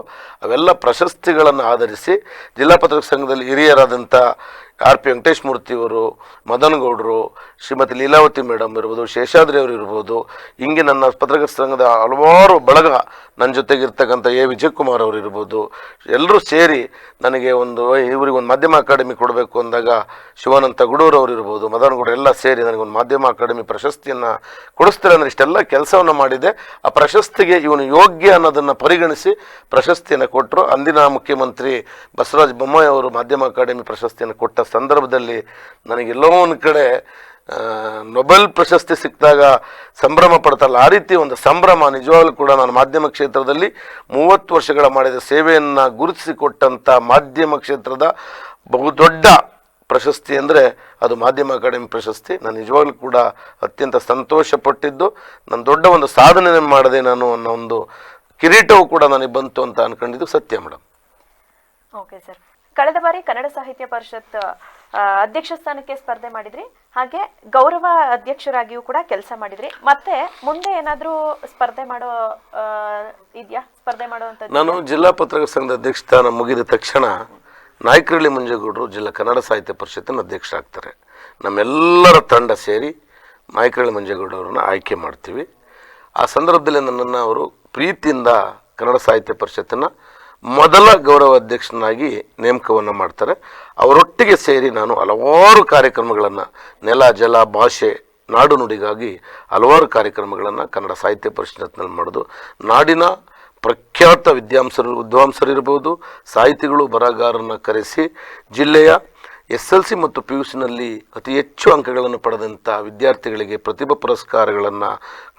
ಅವೆಲ್ಲ ಪ್ರಶಸ್ತಿಗಳನ್ನು ಆಧರಿಸಿ ಜಿಲ್ಲಾ ಪತ್ರಿಕಾ ಸಂಘದಲ್ಲಿ ಹಿರಿಯರಾದಂಥ ಆರ್ ಪಿ ವೆಂಕಟೇಶ್ ಮೂರ್ತಿಯವರು ಮದನ್ ಗೌಡರು, ಶ್ರೀಮತಿ ಲೀಲಾವತಿ ಮೇಡಮ್ ಇರ್ಬೋದು, ಶೇಷಾದ್ರಿ ಅವರು ಇರ್ಬೋದು, ಹಿಂಗೆ ನನ್ನ ಪತ್ರಕರ್ತ ಸಂಘದ ಹಲವಾರು ಬಳಗ ನನ್ನ ಜೊತೆಗಿರ್ತಕ್ಕಂಥ ಎ ವಿಜಯಕುಮಾರ್ ಅವರು ಇರ್ಬೋದು. ಎಲ್ಲರೂ ಸೇರಿ ನನಗೆ ಒಂದು ಇವರಿಗೆ ಒಂದು ಮಾಧ್ಯಮ ಅಕಾಡೆಮಿ ಕೊಡಬೇಕು ಅಂದಾಗ ಶಿವಾನಂದ ತಗಡೂರು ಅವರು ಇರ್ಬೋದು, ಮದನ್ ಎಲ್ಲ ಸೇರಿ ನನಗೆ ಒಂದು ಮಾಧ್ಯಮ ಅಕಾಡೆಮಿ ಪ್ರಶಸ್ತಿಯನ್ನು ಕೊಡಿಸ್ತಾರೆ ಅಂದರೆ ಇಷ್ಟೆಲ್ಲ ಕೆಲಸವನ್ನು ಮಾಡಿದೆ. ಆ ಪ್ರಶಸ್ತಿಗೆ ಇವನು ಯೋಗ್ಯ ಅನ್ನೋದನ್ನು ಪರಿಗಣಿಸಿ ಪ್ರಶಸ್ತಿಯನ್ನು ಕೊಟ್ಟರು ಅಂದಿನ ಮುಖ್ಯಮಂತ್ರಿ ಬಸವರಾಜ ಬೊಮ್ಮಾಯಿ ಅವರು ಮಾಧ್ಯಮ ಅಕಾಡೆಮಿ ಪ್ರಶಸ್ತಿಯನ್ನು ಕೊಟ್ಟ ಸಂದರ್ಭದಲ್ಲಿ ನನಗೆಲ್ಲೋ ಒಂದು ಕಡೆ ನೊಬೆಲ್ ಪ್ರಶಸ್ತಿ ಸಿಕ್ಕಿದಾಗ ಸಂಭ್ರಮ ಪಡ್ತಾರಲ್ಲ, ಆ ರೀತಿ ಒಂದು ಸಂಭ್ರಮ ನಿಜವಾಗ್ಲೂ ಕೂಡ ನಾನು ಮಾಧ್ಯಮ ಕ್ಷೇತ್ರದಲ್ಲಿ ಮೂವತ್ತು ವರ್ಷಗಳ ಮಾಡಿದ ಸೇವೆಯನ್ನು ಗುರುತಿಸಿಕೊಟ್ಟಂಥ ಮಾಧ್ಯಮ ಕ್ಷೇತ್ರದ ಬಹುದೊಡ್ಡ ಪ್ರಶಸ್ತಿ ಅಂದರೆ ಅದು ಮಾಧ್ಯಮ ಅಕಾಡೆಮಿ ಪ್ರಶಸ್ತಿ. ನಾನು ನಿಜವಾಗ್ಲೂ ಕೂಡ ಅತ್ಯಂತ ಸಂತೋಷಪಟ್ಟಿದ್ದು. ನಾನು ದೊಡ್ಡ ಒಂದು ಸಾಧನೆ ಮಾಡಿದೆ ನಾನು ಅನ್ನೋ ಒಂದು ಕಿರೀಟವು ಕೂಡ ನನಗೆ ಬಂತು ಅಂತ ಅನ್ಕೊಂಡಿದ್ದು ಸತ್ಯ ಮೇಡಮ್ ಓಕೆ ಸರ್ ಕಳೆದ ಬಾರಿ ಕನ್ನಡ ಸಾಹಿತ್ಯ ಪರಿಷತ್ ಅಧ್ಯಕ್ಷ ಸ್ಥಾನಕ್ಕೆ ಸ್ಪರ್ಧೆ ಮಾಡಿದ್ರಿ. ಹಾಗೆ ಗೌರವ ಅಧ್ಯಕ್ಷರಾಗಿಯೂ ಕೂಡ ಕೆಲಸ ಮಾಡಿದ್ರಿ. ಮತ್ತೆ ಮುಂದೆ ಏನಾದರೂ ಸ್ಪರ್ಧೆ ಮಾಡೋ ಇದೆಯಾ? ಸ್ಪರ್ಧೆ ಮಾಡುವಂತ ನಾನು ಜಿಲ್ಲಾ ಪತ್ರಕರ್ತರ ಸಂಘದ ಅಧ್ಯಕ್ಷ ಸ್ಥಾನ ಮುಗಿದ ತಕ್ಷಣ ನಾಯ್ಕರಳ್ಳಿ ಮುಂಜೇಗೌಡರು ಜಿಲ್ಲಾ ಕನ್ನಡ ಸಾಹಿತ್ಯ ಪರಿಷತ್ತಿನ ಅಧ್ಯಕ್ಷರಾಗ್ತಾರೆ. ನಮ್ಮೆಲ್ಲರ ತಂಡ ಸೇರಿ ನಾಯ್ಕರಳ್ಳಿ ಮಂಜೇಗೌಡರನ್ನ ಆಯ್ಕೆ ಮಾಡ್ತೀವಿ. ಆ ಸಂದರ್ಭದಲ್ಲಿ ನನ್ನನ್ನು ಅವರು ಪ್ರೀತಿಯಿಂದ ಕನ್ನಡ ಸಾಹಿತ್ಯ ಪರಿಷತ್ತಿನ ಮೊದಲ ಗೌರವ ಅಧ್ಯಕ್ಷನಾಗಿ ನೇಮಕವನ್ನು ಮಾಡ್ತಾರೆ. ಅವರೊಟ್ಟಿಗೆ ಸೇರಿ ನಾನು ಹಲವಾರು ಕಾರ್ಯಕ್ರಮಗಳನ್ನು ನೆಲ, ಜಲ, ಭಾಷೆ, ನಾಡು ನುಡಿಗಾಗಿ ಹಲವಾರು ಕಾರ್ಯಕ್ರಮಗಳನ್ನು ಕನ್ನಡ ಸಾಹಿತ್ಯ ಪರಿಷತ್ನಲ್ಲಿ ಮಾಡೋದು. ನಾಡಿನ ಪ್ರಖ್ಯಾತ ವಿದ್ವಾಂಸರು, ವಿದ್ವಾಂಸರಿರ್ಬೋದು, ಸಾಹಿತಿಗಳು, ಬರಹಗಾರರನ್ನು ಕರೆಸಿ ಜಿಲ್ಲೆಯ ಎಸ್ ಎಲ್ ಸಿ ಮತ್ತು ಪಿ ಯು ಸಿನಲ್ಲಿ ಅತಿ ಹೆಚ್ಚು ಅಂಕಗಳನ್ನು ಪಡೆದಂಥ ವಿದ್ಯಾರ್ಥಿಗಳಿಗೆ ಪ್ರತಿಭಾ ಪುರಸ್ಕಾರಗಳನ್ನು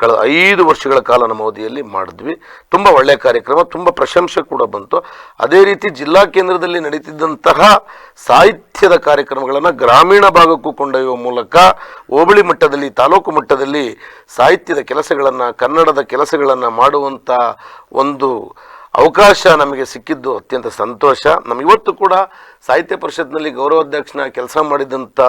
ಕಳೆದ ಐದು ವರ್ಷಗಳ ಕಾಲ ನಮ್ಮ ಅವಧಿಯಲ್ಲಿ ಮಾಡಿದ್ವಿ. ತುಂಬ ಒಳ್ಳೆಯ ಕಾರ್ಯಕ್ರಮ, ತುಂಬ ಪ್ರಶಂಸೆ ಕೂಡ ಬಂತು. ಅದೇ ರೀತಿ ಜಿಲ್ಲಾ ಕೇಂದ್ರದಲ್ಲಿ ನಡೀತಿದ್ದಂತಹ ಸಾಹಿತ್ಯದ ಕಾರ್ಯಕ್ರಮಗಳನ್ನು ಗ್ರಾಮೀಣ ಭಾಗಕ್ಕೂ ಕೊಂಡೊಯ್ಯುವ ಮೂಲಕ ಹೋಬಳಿ ಮಟ್ಟದಲ್ಲಿ, ತಾಲೂಕು ಮಟ್ಟದಲ್ಲಿ ಸಾಹಿತ್ಯದ ಕೆಲಸಗಳನ್ನು, ಕನ್ನಡದ ಕೆಲಸಗಳನ್ನು ಮಾಡುವಂಥ ಒಂದು ಅವಕಾಶ ನಮಗೆ ಸಿಕ್ಕಿದ್ದು ಅತ್ಯಂತ ಸಂತೋಷ. ನಮ್ಮ ಇವತ್ತು ಕೂಡ ಸಾಹಿತ್ಯ ಪರಿಷತ್ನಲ್ಲಿ ಗೌರವಾಧ್ಯಕ್ಷನ ಕೆಲಸ ಮಾಡಿದಂಥ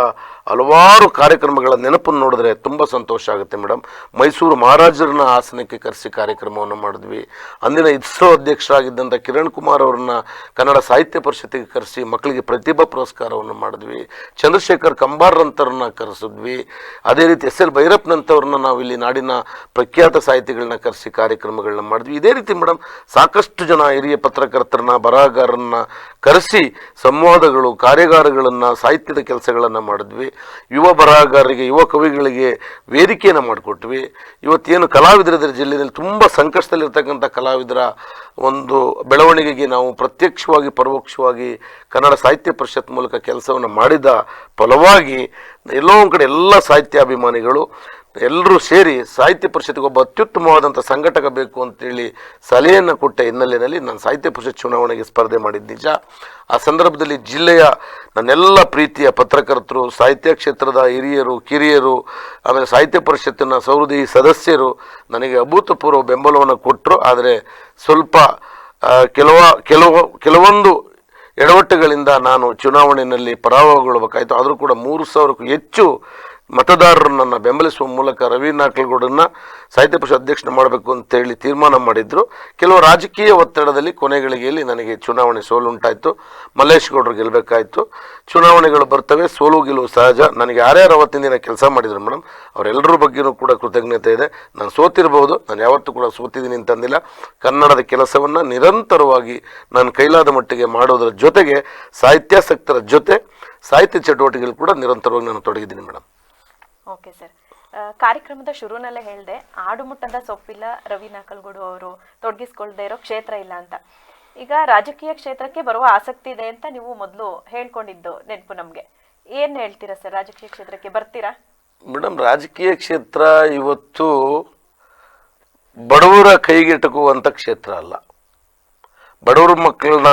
ಹಲವಾರು ಕಾರ್ಯಕ್ರಮಗಳ ನೆನಪನ್ನು ನೋಡಿದ್ರೆ ತುಂಬ ಸಂತೋಷ ಆಗುತ್ತೆ ಮೇಡಮ್ ಮೈಸೂರು ಮಹಾರಾಜರನ್ನ ಆಸನಕ್ಕೆ ಕರೆಸಿ ಕಾರ್ಯಕ್ರಮವನ್ನು ಮಾಡಿದ್ವಿ. ಅಂದಿನ ಇಸ್ರೋ ಅಧ್ಯಕ್ಷರಾಗಿದ್ದಂಥ ಕಿರಣ್ ಕುಮಾರ್ ಅವ್ರನ್ನ ಕನ್ನಡ ಸಾಹಿತ್ಯ ಪರಿಷತ್ತಿಗೆ ಕರೆಸಿ ಮಕ್ಕಳಿಗೆ ಪ್ರತಿಭಾ ಪುರಸ್ಕಾರವನ್ನು ಮಾಡಿದ್ವಿ. ಚಂದ್ರಶೇಖರ್ ಕಂಬಾರ್ರಂಥವ್ರನ್ನ ಕರೆಸಿದ್ವಿ. ಅದೇ ರೀತಿ ಎಸ್ ಎಲ್ ಭೈರಪ್ಪನಂಥವ್ರನ್ನ ನಾವು ಇಲ್ಲಿ ನಾಡಿನ ಪ್ರಖ್ಯಾತ ಸಾಹಿತಿಗಳನ್ನ ಕರೆಸಿ ಕಾರ್ಯಕ್ರಮಗಳನ್ನ ಮಾಡಿದ್ವಿ. ಇದೇ ರೀತಿ ಮೇಡಮ್ ಸಾಕಷ್ಟು ಜನ ಹಿರಿಯ ಪತ್ರಕರ್ತರನ್ನ, ಬರಹಗಾರರನ್ನ ಕರೆಸಿ ಸಂವಾದಗಳು, ಕಾರ್ಯಾಗಾರಗಳನ್ನು, ಸಾಹಿತ್ಯದ ಕೆಲಸಗಳನ್ನು ಮಾಡಿದ್ವಿ. ಯುವ ಬರಹಗಾರರಿಗೆ, ಯುವ ಕವಿಗಳಿಗೆ ವೇದಿಕೆಯನ್ನು ಮಾಡಿಕೊಟ್ವಿ. ಇವತ್ತೇನು ಕಲಾವಿದರಿದ್ದಾರೆ ಜಿಲ್ಲೆಯಲ್ಲಿ, ತುಂಬ ಸಂಕಷ್ಟದಲ್ಲಿರ್ತಕ್ಕಂಥ ಕಲಾವಿದರ ಒಂದು ಬೆಳವಣಿಗೆಗೆ ನಾವು ಪ್ರತ್ಯಕ್ಷವಾಗಿ, ಪರೋಕ್ಷವಾಗಿ ಕನ್ನಡ ಸಾಹಿತ್ಯ ಪರಿಷತ್ ಮೂಲಕ ಕೆಲಸವನ್ನು ಮಾಡಿದ ಫಲವಾಗಿ, ಎಲ್ಲೋ ಒಂದು ಕಡೆ ಎಲ್ಲ ಸಾಹಿತ್ಯಾಭಿಮಾನಿಗಳು ಎಲ್ಲರೂ ಸೇರಿ ಸಾಹಿತ್ಯ ಪರಿಷತ್ಗೆ ಒಬ್ಬ ಅತ್ಯುತ್ತಮವಾದಂಥ ಸಂಘಟಕ ಬೇಕು ಅಂತೇಳಿ ಸಲಹೆಯನ್ನು ಕೊಟ್ಟ ಹಿನ್ನೆಲೆಯಲ್ಲಿ ನಾನು ಸಾಹಿತ್ಯ ಪರಿಷತ್ ಚುನಾವಣೆಗೆ ಸ್ಪರ್ಧೆ ಮಾಡಿದ್ದು ನಿಜ. ಆ ಸಂದರ್ಭದಲ್ಲಿ ಜಿಲ್ಲೆಯ ನನ್ನೆಲ್ಲ ಪ್ರೀತಿಯ ಪತ್ರಕರ್ತರು, ಸಾಹಿತ್ಯ ಕ್ಷೇತ್ರದ ಹಿರಿಯರು, ಕಿರಿಯರು, ಆಮೇಲೆ ಸಾಹಿತ್ಯ ಪರಿಷತ್ತಿನ ಸೌಹೃದಿ ಸದಸ್ಯರು ನನಗೆ ಅಭೂತಪೂರ್ವ ಬೆಂಬಲವನ್ನು ಕೊಟ್ಟರು ಆದರೆ ಸ್ವಲ್ಪ ಕೆಲವು ಕೆಲವ, ಕೆಲವು, ಕೆಲವೊಂದು ಎಡವಟ್ಟುಗಳಿಂದ ನಾನು ಚುನಾವಣೆಯಲ್ಲಿ ಪರಾಭವಗೊಳ್ಳಬೇಕಾಯಿತು ಆದರೂ ಕೂಡ ಮೂರು ಸಾವಿರಕ್ಕೂ ಹೆಚ್ಚು ಮತದಾರರನ್ನು ಬೆಂಬಲಿಸುವ ಮೂಲಕ ರವಿ ನಾಕಲ್ಗೌಡನ್ನ ಸಾಹಿತ್ಯ ಪರಿಷತ್ ಅಧ್ಯಕ್ಷನ ಮಾಡಬೇಕು ಅಂತೇಳಿ ತೀರ್ಮಾನ ಮಾಡಿದ್ರು. ಕೆಲವು ರಾಜಕೀಯ ಒತ್ತಡದಲ್ಲಿ ಕೊನೆಗಳಿಗೆಯಲ್ಲಿ ನನಗೆ ಚುನಾವಣೆ ಸೋಲುಂಟಾಯಿತು ಮಲ್ಲೇಶ್ ಗೌಡರು ಗೆಲ್ಲಬೇಕಾಯಿತು ಚುನಾವಣೆಗಳು ಬರ್ತವೆ, ಸೋಲು ಗೆಲುವು ಸಹಜ. ನನಗೆ ಯಾರ್ಯಾರು ಅವತ್ತಿನ ದಿನ ಕೆಲಸ ಮಾಡಿದ್ರು ಮೇಡಮ್ ಅವರೆಲ್ಲರ ಬಗ್ಗೆಯೂ ಕೂಡ ಕೃತಜ್ಞತೆ ಇದೆ. ನಾನು ಸೋತಿರಬಹುದು, ನಾನು ಯಾವತ್ತೂ ಕೂಡ ಸೋತಿದ್ದೀನಿ ಅಂತಂದಿಲ್ಲ ಕನ್ನಡದ ಕೆಲಸವನ್ನು ನಿರಂತರವಾಗಿ ನಾನು ಕೈಲಾದ ಮಟ್ಟಿಗೆ ಮಾಡೋದರ ಜೊತೆಗೆ ಸಾಹಿತ್ಯಾಸಕ್ತರ ಜೊತೆ ಸಾಹಿತ್ಯ ಚಟುವಟಿಕೆಗಳು ಕೂಡ ನಿರಂತರವಾಗಿ ನಾನು ತೊಡಗಿದ್ದೀನಿ ಮೇಡಮ್ ಓಕೆ ಸರ್ ಕಾರ್ಯಕ್ರಮದ ಶುರುನಲ್ಲೇ ಹೇಳಿದೆ, ಆಡುಮುಟ್ಟದ ಸೊಪ್ಪಿಲ್ಲ ರವಿ ನಾಕಲ್ಗೂಡು ಅವರು, ತೊಡಗಿಸ್ಕೊಳ್ದೇ ಇರೋ ಕ್ಷೇತ್ರ ಇಲ್ಲ ಅಂತ. ಈಗ ರಾಜಕೀಯ ಕ್ಷೇತ್ರಕ್ಕೆ ಬರುವ ಆಸಕ್ತಿ ಇದೆ ಅಂತ ನೀವು ಮೊದಲು ಹೇಳ್ಕೊಂಡಿದ್ದು ನೆನಪು ನಮಗೆ. ಏನು ಹೇಳ್ತೀರಾ ಸರ್ ರಾಜಕೀಯ ಕ್ಷೇತ್ರಕ್ಕೆ ಬರ್ತೀರಾ? ಮೇಡಮ್ ರಾಜಕೀಯ ಕ್ಷೇತ್ರ ಇವತ್ತು ಬಡವರ ಕೈಗೆಟಕುವಂಥ ಕ್ಷೇತ್ರ ಅಲ್ಲ. ಬಡವ್ರ ಮಕ್ಕಳನ್ನ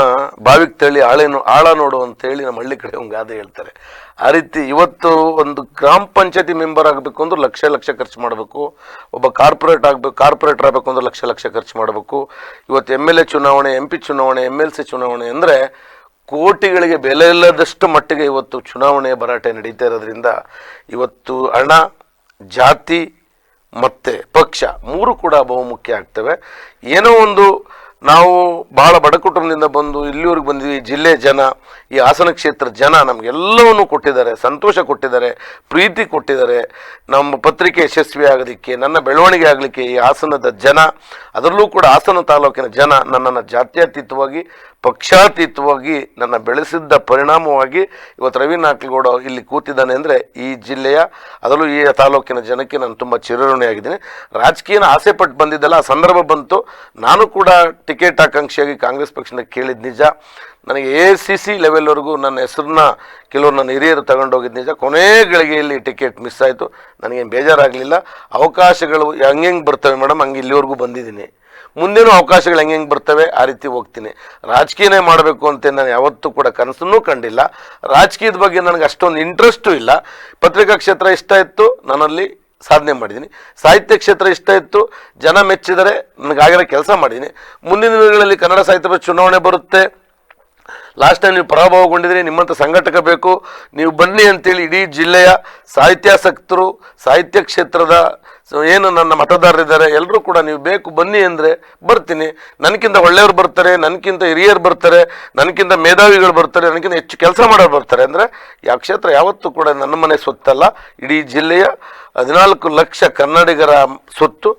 ಬಾವಿಗೆ ತಳ್ಳಿ ಆಳೇನು ಆಳ ನೋಡು ಅಂತೇಳಿ ನಮ್ಮ ಹಳ್ಳಿ ಕಡೆ ಒಂದು ಗಾದೆ ಹೇಳ್ತಾರೆ. ಆ ರೀತಿ ಇವತ್ತು ಒಂದು ಗ್ರಾಮ ಪಂಚಾಯತಿ ಮೆಂಬರ್ ಆಗಬೇಕು ಅಂದ್ರೆ ಲಕ್ಷ ಲಕ್ಷ ಖರ್ಚು ಮಾಡಬೇಕು. ಒಬ್ಬ ಕಾರ್ಪೊರೇಟ್ ಆಗಬೇಕು, ಕಾರ್ಪೊರೇಟರ್ ಆಗಬೇಕು ಅಂದ್ರೆ ಲಕ್ಷ ಲಕ್ಷ ಖರ್ಚು ಮಾಡಬೇಕು. ಇವತ್ತು ಎಂ ಎಲ್ ಎ ಚುನಾವಣೆ, ಎಂ ಪಿ ಚುನಾವಣೆ, ಎಂ ಎಲ್ ಸಿ ಚುನಾವಣೆ ಅಂದರೆ ಕೋಟಿಗಳಿಗೆ ಬೆಲೆ ಇಲ್ಲದಷ್ಟು ಮಟ್ಟಿಗೆ ಇವತ್ತು ಚುನಾವಣೆ ಭರಾಟೆ ನಡೀತಾ ಇರೋದ್ರಿಂದ ಇವತ್ತು ಹಣ, ಜಾತಿ, ಮತ್ತು ಪಕ್ಷ ಮೂರು ಕೂಡ ಬಹುಮುಖ್ಯ ಆಗ್ತವೆ. ಏನೋ ಒಂದು ನಾವು ಬಹಳ ಬಡ ಕುಟುಂಬದಿಂದ ಬಂದು ಇಲ್ಲಿವರೆಗೆ ಬಂದಿದ್ದೀವಿ ಜಿಲ್ಲೆ ಜನ. ಈ ಹಾಸನ ಕ್ಷೇತ್ರ ಜನ ನಮಗೆಲ್ಲವನ್ನು ಕೊಟ್ಟಿದ್ದಾರೆ, ಸಂತೋಷ ಕೊಟ್ಟಿದ್ದಾರೆ, ಪ್ರೀತಿ ಕೊಟ್ಟಿದ್ದಾರೆ. ನಮ್ಮ ಪತ್ರಿಕೆ ಯಶಸ್ವಿ ಆಗೋದಕ್ಕೆ ನನ್ನ ಬೆಳವಣಿಗೆ ಆಗಲಿಕ್ಕೆ ಈ ಹಾಸನದ ಜನ, ಅದರಲ್ಲೂ ಕೂಡ ಹಾಸನ ತಾಲೂಕಿನ ಜನ ನನ್ನನ್ನು ಜಾತ್ಯತೀತವಾಗಿ, ಪಕ್ಷಾತೀತವಾಗಿ ನನ್ನ ಬೆಳೆಸಿದ್ದ ಪರಿಣಾಮವಾಗಿ ಇವತ್ತು ರವಿ ನಾಕಲಗೌಡ ಇಲ್ಲಿ ಕೂತಿದ್ದಾನೆ ಅಂದರೆ ಈ ಜಿಲ್ಲೆಯ, ಅದರಲ್ಲೂ ಈ ತಾಲೂಕಿನ ಜನಕ್ಕೆ ನಾನು ತುಂಬ ಚಿರಋಣಿಯಾಗಿದ್ದೀನಿ. ರಾಜಕೀಯನ ಆಸೆ ಪಟ್ಟು ಬಂದಿದ್ದಲ್ಲ ಆ ಸಂದರ್ಭ ಬಂತು. ನಾನು ಕೂಡ ಟಿಕೆಟ್ ಆಕಾಂಕ್ಷಿಯಾಗಿ ಕಾಂಗ್ರೆಸ್ ಪಕ್ಷನ ಕೇಳಿದ ನಿಜ. ನನಗೆ ಎ ಸಿ ಸಿ ಲೆವೆಲ್ವರೆಗೂ ನನ್ನ ಹೆಸರನ್ನ ಕೆಲವರು ನನ್ನ ಹಿರಿಯರು ತಗೊಂಡೋಗಿದ್ದು ನಿಜ, ಕೊನೆ ಗಳಿಗೆಯಲ್ಲಿ ಟಿಕೆಟ್ ಮಿಸ್ ಆಯಿತು. ನನಗೇನು ಬೇಜಾರಾಗಲಿಲ್ಲ. ಅವಕಾಶಗಳು ಹೆಂಗೆ ಹೆಂಗೆ ಬರ್ತವೆ ಮೇಡಮ್ ಹಂಗೆ ಇಲ್ಲಿವರೆಗೂ ಬಂದಿದ್ದೀನಿ. ಮುಂದೇನೂ ಅವಕಾಶಗಳು ಹೆಂಗೆ ಹೆಂಗೆ ಬರ್ತವೆ? ಆ ರೀತಿ ಹೋಗ್ತೀನಿ. ರಾಜಕೀಯನೇ ಮಾಡಬೇಕು ಅಂತ ನಾನು ಯಾವತ್ತೂ ಕೂಡ ಕನಸನ್ನೂ ಕಂಡಿಲ್ಲ. ರಾಜಕೀಯದ ಬಗ್ಗೆ ನನಗೆ ಅಷ್ಟೊಂದು ಇಂಟ್ರೆಸ್ಟು ಇಲ್ಲ. ಪತ್ರಿಕಾ ಕ್ಷೇತ್ರ ಇಷ್ಟ ಇತ್ತು. ನಾನಲ್ಲಿ ಸಾಧನೆ ಮಾಡಿದ್ದೀನಿ. ಸಾಹಿತ್ಯ ಕ್ಷೇತ್ರ ಇಷ್ಟ ಇತ್ತು. ಜನ ಮೆಚ್ಚಿದರೆ ನನಗಾಗಿರೋ ಕೆಲಸ ಮಾಡಿದ್ದೀನಿ. ಮುಂದಿನ ದಿನಗಳಲ್ಲಿ ಕನ್ನಡ ಸಾಹಿತ್ಯ ಚುನಾವಣೆ ಬರುತ್ತೆ. ಲಾಸ್ಟ್ ಟೈಮ್ ನೀವು ಪರಾಭವಗೊಂಡಿದ್ರಿ ನಿಮ್ಮಂಥ ಸಂಘಟಕ ಬೇಕು. ನೀವು ಬನ್ನಿ ಅಂತೇಳಿ ಇಡೀ ಜಿಲ್ಲೆಯ ಸಾಹಿತ್ಯಾಸಕ್ತರು, ಸಾಹಿತ್ಯ ಕ್ಷೇತ್ರದ ಏನು ನನ್ನ ಮತದಾರರಿದ್ದಾರೆ ಎಲ್ಲರೂ ಕೂಡ ನೀವು ಬೇಕು, ಬನ್ನಿ ಅಂದರೆ ಬರ್ತೀನಿ. ನನಗಿಂತ ಒಳ್ಳೆಯವ್ರು ಬರ್ತಾರೆ ನನಗಿಂತ ಹಿರಿಯರು ಬರ್ತಾರೆ ನನಗಿಂತ ಮೇಧಾವಿಗಳು ಬರ್ತಾರೆ ನನಗಿಂತ ಹೆಚ್ಚು ಕೆಲಸ ಮಾಡೋರು ಬರ್ತಾರೆ. ಅಂದರೆ ಯಾವ ಕ್ಷೇತ್ರ ಯಾವತ್ತೂ ಕೂಡ ನನ್ನ ಮನೆ ಸ್ವತ್ತಲ್ಲ. ಇಡೀ ಜಿಲ್ಲೆಯ ಹದಿನಾಲ್ಕು ಲಕ್ಷ ಕನ್ನಡಿಗರ ಸ್ವತ್ತು.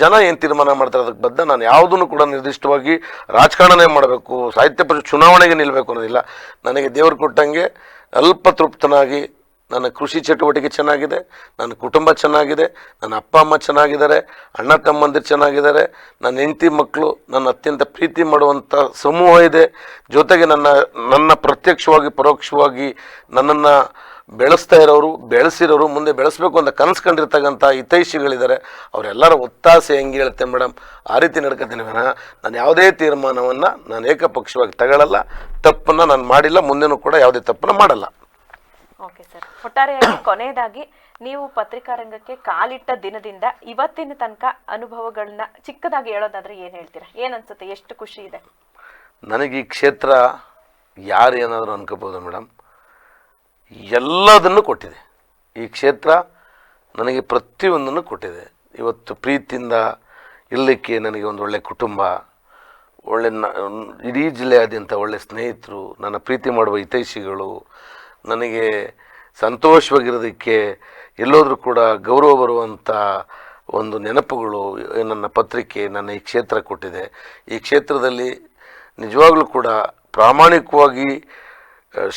ಜನ ಏನು ತೀರ್ಮಾನ ಮಾಡ್ತಾರೆ ಅದಕ್ಕೆ ಬದ್ಧ ನಾನು ಯಾವುದನ್ನು ಕೂಡ ನಿರ್ದಿಷ್ಟವಾಗಿ ರಾಜಕಾರಣನೇ ಮಾಡಬೇಕು, ಸಾಹಿತ್ಯ ಪರಿಷತ್ ಚುನಾವಣೆಗೆ ನಿಲ್ಲಬೇಕು ಅನ್ನೋದಿಲ್ಲ. ನನಗೆ ದೇವರು ಕೊಟ್ಟಂಗೆ ಅಲ್ಪ ತೃಪ್ತನಾಗಿ ನನ್ನ ಕೃಷಿ ಚಟುವಟಿಕೆ ಚೆನ್ನಾಗಿದೆ, ನನ್ನ ಕುಟುಂಬ ಚೆನ್ನಾಗಿದೆ, ನನ್ನ ಅಪ್ಪ ಅಮ್ಮ ಚೆನ್ನಾಗಿದ್ದಾರೆ, ಅಣ್ಣ ತಮ್ಮಂದಿರು ಚೆನ್ನಾಗಿದ್ದಾರೆ, ನನ್ನ ಹೆಂಡತಿ ಮಕ್ಕಳು ನನ್ನ ಅತ್ಯಂತ ಪ್ರೀತಿ ಮಾಡುವಂಥ ಸಮೂಹ ಇದೆ. ಜೊತೆಗೆ ನನ್ನ ನನ್ನ ಪ್ರತ್ಯಕ್ಷವಾಗಿ, ಪರೋಕ್ಷವಾಗಿ ನನ್ನನ್ನು ಬೆಳೆಸ್ತಾ ಇರೋರು ಬೆಳೆಸಿರೋರು ಮುಂದೆ ಬೆಳೆಸಬೇಕು ಅಂತ ಕನಸು ಕಂಡಿರ್ತಕ್ಕಂಥ ಹಿತೈಷಿಗಳಿದ್ದಾರೆ. ಅವರೆಲ್ಲರ ಒತ್ತಾಸೆ ಹೆಂಗೆ ಹೇಳುತ್ತೆ ಮೇಡಮ್? ಆ ರೀತಿ ನಡ್ಕೊತೀನಿ ವಿನಃ ನಾನು ಯಾವುದೇ ತೀರ್ಮಾನವನ್ನು ನಾನು ಏಕಪಕ್ಷವಾಗಿ ತಗೊಳ್ಳಲ್ಲ ತಪ್ಪನ್ನು ನಾನು ಮಾಡಿಲ್ಲ. ಮುಂದೆನೂ ಕೂಡ ಯಾವುದೇ ತಪ್ಪನ್ನು ಮಾಡಲ್ಲ. Okay sir. ಒಟ್ಟಾರೆ ಕೊನೆಯದಾಗಿ ನೀವು ಪತ್ರಿಕಾ ರಂಗಕ್ಕೆ ಕಾಲಿಟ್ಟ ದಿನದಿಂದ ಇವತ್ತಿನ ತನಕ ಅನುಭವಗಳನ್ನ ಚಿಕ್ಕದಾಗಿ ಹೇಳೋದಾದ್ರೆ ಏನು ಹೇಳ್ತೀರಾ? ಏನು ಅನ್ಸುತ್ತೆ? ಎಷ್ಟು ಖುಷಿ ಇದೆ? ನನಗೆ ಈ ಕ್ಷೇತ್ರ ಯಾರು ಏನಾದರೂ ಅನ್ಕೋಬೋದು ಮೇಡಮ್. ಎಲ್ಲದನ್ನು ಕೊಟ್ಟಿದೆ. ಈ ಕ್ಷೇತ್ರ ನನಗೆ ಪ್ರತಿಯೊಂದನ್ನು ಕೊಟ್ಟಿದೆ. ಇವತ್ತು ಪ್ರೀತಿಯಿಂದ ಇರಲಿಕ್ಕೆ ನನಗೆ ಒಂದು ಒಳ್ಳೆಯ ಕುಟುಂಬ, ಒಳ್ಳೆ ಇಡೀ ಜಿಲ್ಲೆಯಾದ್ಯಂತ ಒಳ್ಳೆ ಸ್ನೇಹಿತರು, ನನ್ನ ಪ್ರೀತಿ ಮಾಡುವ ಹಿತೈಷಿಗಳು, ನನಗೆ ಸಂತೋಷವಾಗಿರೋದಕ್ಕೆ ಎಲ್ಲೋದ್ರೂ ಕೂಡ ಗೌರವ ಬರುವಂಥ ಒಂದು ನೆನಪುಗಳು, ನನ್ನ ಪತ್ರಿಕೆ, ನನ್ನ ಈ ಕ್ಷೇತ್ರ ಕೊಟ್ಟಿದೆ. ಈ ಕ್ಷೇತ್ರದಲ್ಲಿ ನಿಜವಾಗ್ಲೂ ಕೂಡ ಪ್ರಾಮಾಣಿಕವಾಗಿ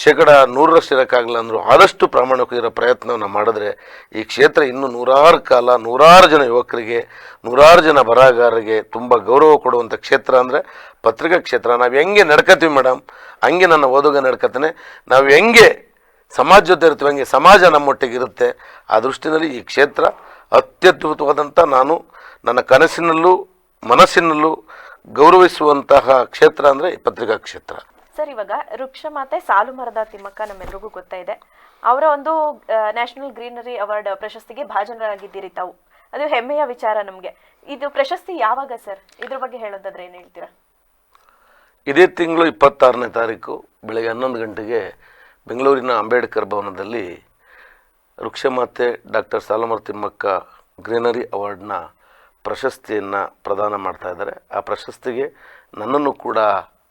ಶೇಕಡ ನೂರರಷ್ಟು ಇರೋಕ್ಕಾಗಲ್ಲ ಅಂದರೂ ಆದಷ್ಟು ಪ್ರಾಮಾಣಿಕ ಇರೋ ಪ್ರಯತ್ನವನ್ನು ಮಾಡಿದ್ರೆ ಈ ಕ್ಷೇತ್ರ ಇನ್ನೂ ನೂರಾರು ಕಾಲ, ನೂರಾರು ಜನ ಯುವಕರಿಗೆ, ನೂರಾರು ಜನ ಬರಹಗಾರರಿಗೆ ತುಂಬ ಗೌರವ ಕೊಡುವಂಥ ಕ್ಷೇತ್ರ ಅಂದರೆ ಪತ್ರಿಕಾ ಕ್ಷೇತ್ರ. ನಾವು ಹೆಂಗೆ ನಡ್ಕೋತೀವಿ ಮೇಡಮ್ ಹಂಗೆ ನನ್ನ ಓದುಗ ನಡ್ಕತಾನೆ ನಾವು ಹೆಂಗೆ ಸಮಾಜ ಜೊತೆ ಇರ್ತೀವಿ, ಹಂಗೆ ಸಮಾಜ ನಮ್ಮೊಟ್ಟಿಗೆ ಇರುತ್ತೆ. ಆ ದೃಷ್ಟಿನಲ್ಲಿ ಈ ಕ್ಷೇತ್ರ ಅತ್ಯದ್ಭುತವಾದಂಥ ನಾನು ನನ್ನ ಕನಸಿನಲ್ಲೂ, ಮನಸ್ಸಿನಲ್ಲೂ ಗೌರವಿಸುವಂತಹ ಕ್ಷೇತ್ರ ಅಂದರೆ ಪತ್ರಿಕಾ ಕ್ಷೇತ್ರ. ಸರ್, ಇವಾಗ ವೃಕ್ಷ ಮಾತೆ ಸಾಲು ಮರದ ತಿಮ್ಮಕ್ಕ ನಮ್ಮೆಲ್ರಿಗೂ ಗೊತ್ತಾ ಇದೆ. ಅವರ ಒಂದು ನ್ಯಾಷನಲ್ ಗ್ರೀನರಿ ಅವಾರ್ಡ್ ಪ್ರಶಸ್ತಿಗೆ ಭಾಜನರಾಗಿದ್ದೀರಿ ತಾವು. ಅದು ಹೆಮ್ಮೆಯ ವಿಚಾರ ನಮಗೆ. ಇದು ಪ್ರಶಸ್ತಿ ಯಾವಾಗ ಸರ್? ಇದ್ರ ಬಗ್ಗೆ ಹೇಳೋದಾದ್ರೆ ಏನು ಹೇಳ್ತೀರಾ? ಇದೇ ತಿಂಗಳು ಇಪ್ಪತ್ತಾರನೇ ತಾರೀಕು ಬೆಳಗ್ಗೆ ಹನ್ನೊಂದು ಗಂಟೆಗೆ ಬೆಂಗಳೂರಿನ ಅಂಬೇಡ್ಕರ್ ಭವನದಲ್ಲಿ ವೃಕ್ಷಮಾತೆ ಡಾಕ್ಟರ್ ಸಾಲುಮರ ತಿಮ್ಮಕ್ಕ ಗ್ರೀನರಿ ಅವಾರ್ಡ್ನ ಪ್ರಶಸ್ತಿಯನ್ನು ಪ್ರದಾನ ಮಾಡ್ತಾ ಇದ್ದಾರೆ. ಆ ಪ್ರಶಸ್ತಿಗೆ ನನ್ನನ್ನು ಕೂಡ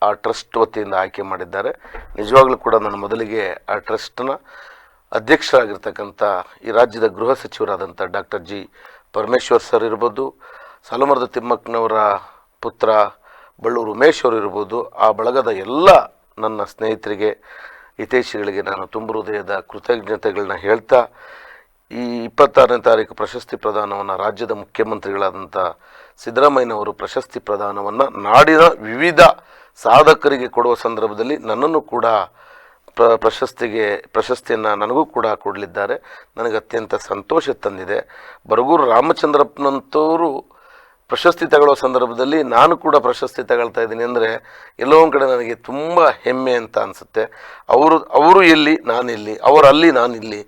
ಆ ಟ್ರಸ್ಟ್ ವತಿಯಿಂದ ಆಯ್ಕೆ ಮಾಡಿದ್ದಾರೆ. ನಿಜವಾಗ್ಲೂ ಕೂಡ ನಾನು ಮೊದಲಿಗೆ ಆ ಟ್ರಸ್ಟ್ನ ಅಧ್ಯಕ್ಷರಾಗಿರ್ತಕ್ಕಂಥ ಈ ರಾಜ್ಯದ ಗೃಹ ಸಚಿವರಾದಂಥ ಡಾಕ್ಟರ್ ಜಿ. ಪರಮೇಶ್ವರ್ ಸರ್ ಇರ್ಬೋದು, ಸಾಲುಮರದ ತಿಮ್ಮಕ್ಕನವರ ಪುತ್ರ ಬಳ್ಳೂರು ಉಮೇಶ್ ಅವರು ಇರ್ಬೋದು, ಆ ಬಳಗದ ಎಲ್ಲ ನನ್ನ ಸ್ನೇಹಿತರಿಗೆ, ಹಿತೈಷಿಗಳಿಗೆ ನಾನು ತುಂಬ ಹೃದಯದ ಕೃತಜ್ಞತೆಗಳನ್ನ ಹೇಳ್ತಾ, ಈ ಇಪ್ಪತ್ತಾರನೇ ತಾರೀಕು ಪ್ರಶಸ್ತಿ ಪ್ರದಾನವನ್ನು ರಾಜ್ಯದ ಮುಖ್ಯಮಂತ್ರಿಗಳಾದಂಥ ಸಿದ್ದರಾಮಯ್ಯನವರು ಪ್ರಶಸ್ತಿ ಪ್ರದಾನವನ್ನು ನಾಡಿನ ವಿವಿಧ ಸಾಧಕರಿಗೆ ಕೊಡುವ ಸಂದರ್ಭದಲ್ಲಿ ನನ್ನನ್ನು ಕೂಡ ಪ್ರ, ಪ್ರಶಸ್ತಿಗೆ, ಪ್ರಶಸ್ತಿಯನ್ನು ನನಗೂ ಕೂಡ ಕೊಡಲಿದ್ದಾರೆ. ನನಗೆ ಅತ್ಯಂತ ಸಂತೋಷ ತಂದಿದೆ. ಬರಗೂರು ರಾಮಚಂದ್ರಪ್ಪನಂತವರು ಪ್ರಶಸ್ತಿ ತಗೊಳ್ಳೋ ಸಂದರ್ಭದಲ್ಲಿ ನಾನು ಕೂಡ ಪ್ರಶಸ್ತಿ ತಗೊಳ್ತಾ ಇದ್ದೀನಿ ಅಂದರೆ ಎಲ್ಲೋ ಒಂದು ಕಡೆ ನನಗೆ ತುಂಬ ಹೆಮ್ಮೆ ಅಂತ ಅನಿಸುತ್ತೆ. ಅವರು ಅವರು ಎಲ್ಲಿ ನಾನು ಇಲ್ಲಿ ಅವರು ಅಲ್ಲಿ ನಾನು ಇಲ್ಲಿ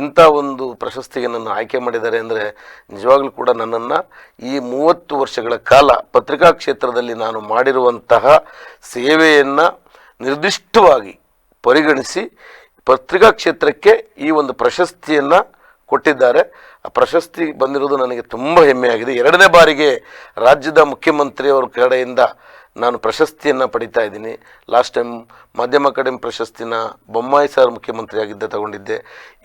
ಇಂಥ ಒಂದು ಪ್ರಶಸ್ತಿಗೆ ನನ್ನ ಆಯ್ಕೆ ಮಾಡಿದ್ದಾರೆ ಅಂದರೆ ನಿಜವಾಗ್ಲೂ ಕೂಡ ನನ್ನನ್ನು ಈ ಮೂವತ್ತು ವರ್ಷಗಳ ಕಾಲ ಪತ್ರಿಕಾ ಕ್ಷೇತ್ರದಲ್ಲಿ ನಾನು ಮಾಡಿರುವಂತಹ ಸೇವೆಯನ್ನು ನಿರ್ದಿಷ್ಟವಾಗಿ ಪರಿಗಣಿಸಿ ಪತ್ರಿಕಾ ಕ್ಷೇತ್ರಕ್ಕೆ ಈ ಒಂದು ಪ್ರಶಸ್ತಿಯನ್ನು ಕೊಟ್ಟಿದ್ದಾರೆ. ಆ ಪ್ರಶಸ್ತಿ ಬಂದಿರೋದು ನನಗೆ ತುಂಬ ಹೆಮ್ಮೆಯಾಗಿದೆ. ಎರಡನೇ ಬಾರಿಗೆ ರಾಜ್ಯದ ಮುಖ್ಯಮಂತ್ರಿಯವರ ಕಡೆಯಿಂದ ನಾನು ಪ್ರಶಸ್ತಿಯನ್ನು ಪಡಿತಾ ಇದ್ದೀನಿ. ಲಾಸ್ಟ್ ಟೈಮ್ ಮಾಧ್ಯಮ ಅಕಾಡೆಮಿ ಪ್ರಶಸ್ತಿನ ಬೊಮ್ಮಾಯಿ ಸರ್ ಮುಖ್ಯಮಂತ್ರಿಯಾಗಿದ್ದ ತಗೊಂಡಿದ್ದೆ.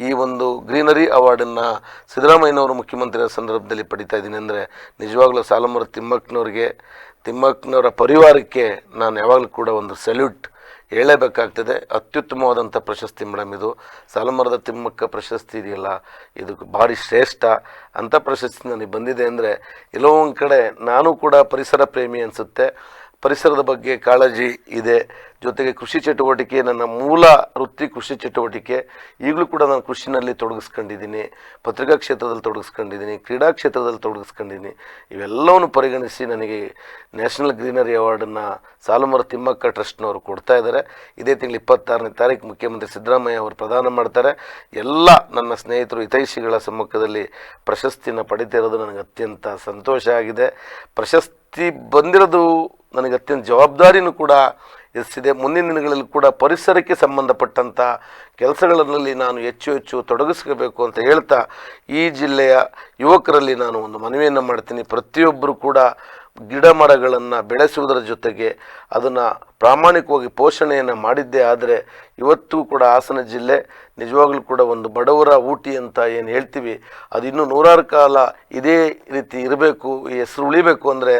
ಈ ಒಂದು ಗ್ರೀನರಿ ಅವಾರ್ಡನ್ನು ಸಿದ್ದರಾಮಯ್ಯನವರು ಮುಖ್ಯಮಂತ್ರಿಯ ಸಂದರ್ಭದಲ್ಲಿ ಪಡಿತಾ ಇದ್ದೀನಿ ಅಂದರೆ ನಿಜವಾಗ್ಲೂ ಸಾಲಮರ ತಿಮ್ಮಕ್ಕನವ್ರಿಗೆ, ತಿಮ್ಮಕ್ಕನವರ ಪರಿವಾರಕ್ಕೆ ನಾನು ಯಾವಾಗಲೂ ಕೂಡ ಒಂದು ಸಲ್ಯೂಟ್ ಹೇಳಬೇಕಾಗ್ತದೆ. ಅತ್ಯುತ್ತಮವಾದಂಥ ಪ್ರಶಸ್ತಿ ಮೇಡಮ್ ಇದು. ಸಾಲಮರದ ತಿಮ್ಮಕ್ಕ ಪ್ರಶಸ್ತಿ ಇದೆಯಲ್ಲ, ಇದು ಭಾರಿ ಶ್ರೇಷ್ಠ. ಅಂಥ ಪ್ರಶಸ್ತಿ ನನಗೆ ಬಂದಿದೆ ಅಂದರೆ ಎಲ್ಲೋ ಒಂದು ಕಡೆ ನಾನು ಕೂಡ ಪರಿಸರ ಪ್ರೇಮಿ ಅನಿಸುತ್ತೆ. ಪರಿಸರದ ಬಗ್ಗೆ ಕಾಳಜಿ ಇದೆ. ಜೊತೆಗೆ ಕೃಷಿ ಚಟುವಟಿಕೆ, ನನ್ನ ಮೂಲ ವೃತ್ತಿ ಕೃಷಿ ಚಟುವಟಿಕೆ. ಈಗಲೂ ಕೂಡ ನಾನು ಕೃಷಿನಲ್ಲಿ ತೊಡಗಿಸ್ಕೊಂಡಿದ್ದೀನಿ. ಪತ್ರಿಕಾ ಕ್ಷೇತ್ರದಲ್ಲಿ ತೊಡಗಿಸ್ಕೊಂಡಿದ್ದೀನಿ, ಕ್ರೀಡಾ ಕ್ಷೇತ್ರದಲ್ಲಿ ತೊಡಗಿಸ್ಕೊಂಡಿದ್ದೀನಿ. ಇವೆಲ್ಲವನ್ನು ಪರಿಗಣಿಸಿ ನನಗೆ ನ್ಯಾಷನಲ್ ಗ್ರೀನರಿ ಅವಾರ್ಡನ್ನು ಸಾಲುಮರ ತಿಮ್ಮಕ್ಕ ಟ್ರಸ್ಟ್ನವರು ಕೊಡ್ತಾ ಇದ್ದಾರೆ. ಇದೇ ತಿಂಗಳು ಇಪ್ಪತ್ತಾರನೇ ತಾರೀಕು ಮುಖ್ಯಮಂತ್ರಿ ಸಿದ್ದರಾಮಯ್ಯ ಅವರು ಪ್ರದಾನ ಮಾಡ್ತಾರೆ. ಎಲ್ಲ ನನ್ನ ಸ್ನೇಹಿತರು ಹಿತೈಷಿಗಳ ಸಮ್ಮುಖದಲ್ಲಿ ಪ್ರಶಸ್ತಿಯನ್ನು ಪಡಿತಾ ಇರೋದು ನನಗೆ ಅತ್ಯಂತ ಸಂತೋಷ ಆಗಿದೆ. ಪ್ರಶಸ್ತಿ ಬಂದಿರೋದು ನನಗೆ ಅತ್ಯಂತ ಜವಾಬ್ದಾರಿನೂ ಕೂಡ ಎಸ್ಸಿದೆ. ಮುಂದಿನ ದಿನಗಳಲ್ಲಿ ಕೂಡ ಪರಿಸರಕ್ಕೆ ಸಂಬಂಧಪಟ್ಟಂಥ ಕೆಲಸಗಳಲ್ಲಿ ನಾನು ಹೆಚ್ಚು ಹೆಚ್ಚು ತೊಡಗಿಸ್ಕೋಬೇಕು ಅಂತ ಹೇಳ್ತಾ ಈ ಜಿಲ್ಲೆಯ ಯುವಕರಲ್ಲಿ ನಾನು ಒಂದು ಮನವಿಯನ್ನು ಮಾಡ್ತೀನಿ. ಪ್ರತಿಯೊಬ್ಬರು ಕೂಡ ಗಿಡ ಮರಗಳನ್ನು ಬೆಳೆಸುವುದರ ಜೊತೆಗೆ ಅದನ್ನು ಪ್ರಾಮಾಣಿಕವಾಗಿ ಪೋಷಣೆಯನ್ನು ಮಾಡಿದ್ದೇ ಆದರೆ ಇವತ್ತು ಕೂಡ ಹಾಸನ ಜಿಲ್ಲೆ ನಿಜವಾಗ್ಲೂ ಕೂಡ ಒಂದು ಬಡವರ ಊಟಿ ಅಂತ ಏನು ಹೇಳ್ತೀವಿ, ಅದು ಇನ್ನೂ ನೂರಾರು ಕಾಲ ಇದೇ ರೀತಿ ಇರಬೇಕು, ಈ ಹೆಸರು ಉಳಿಬೇಕು ಅಂದರೆ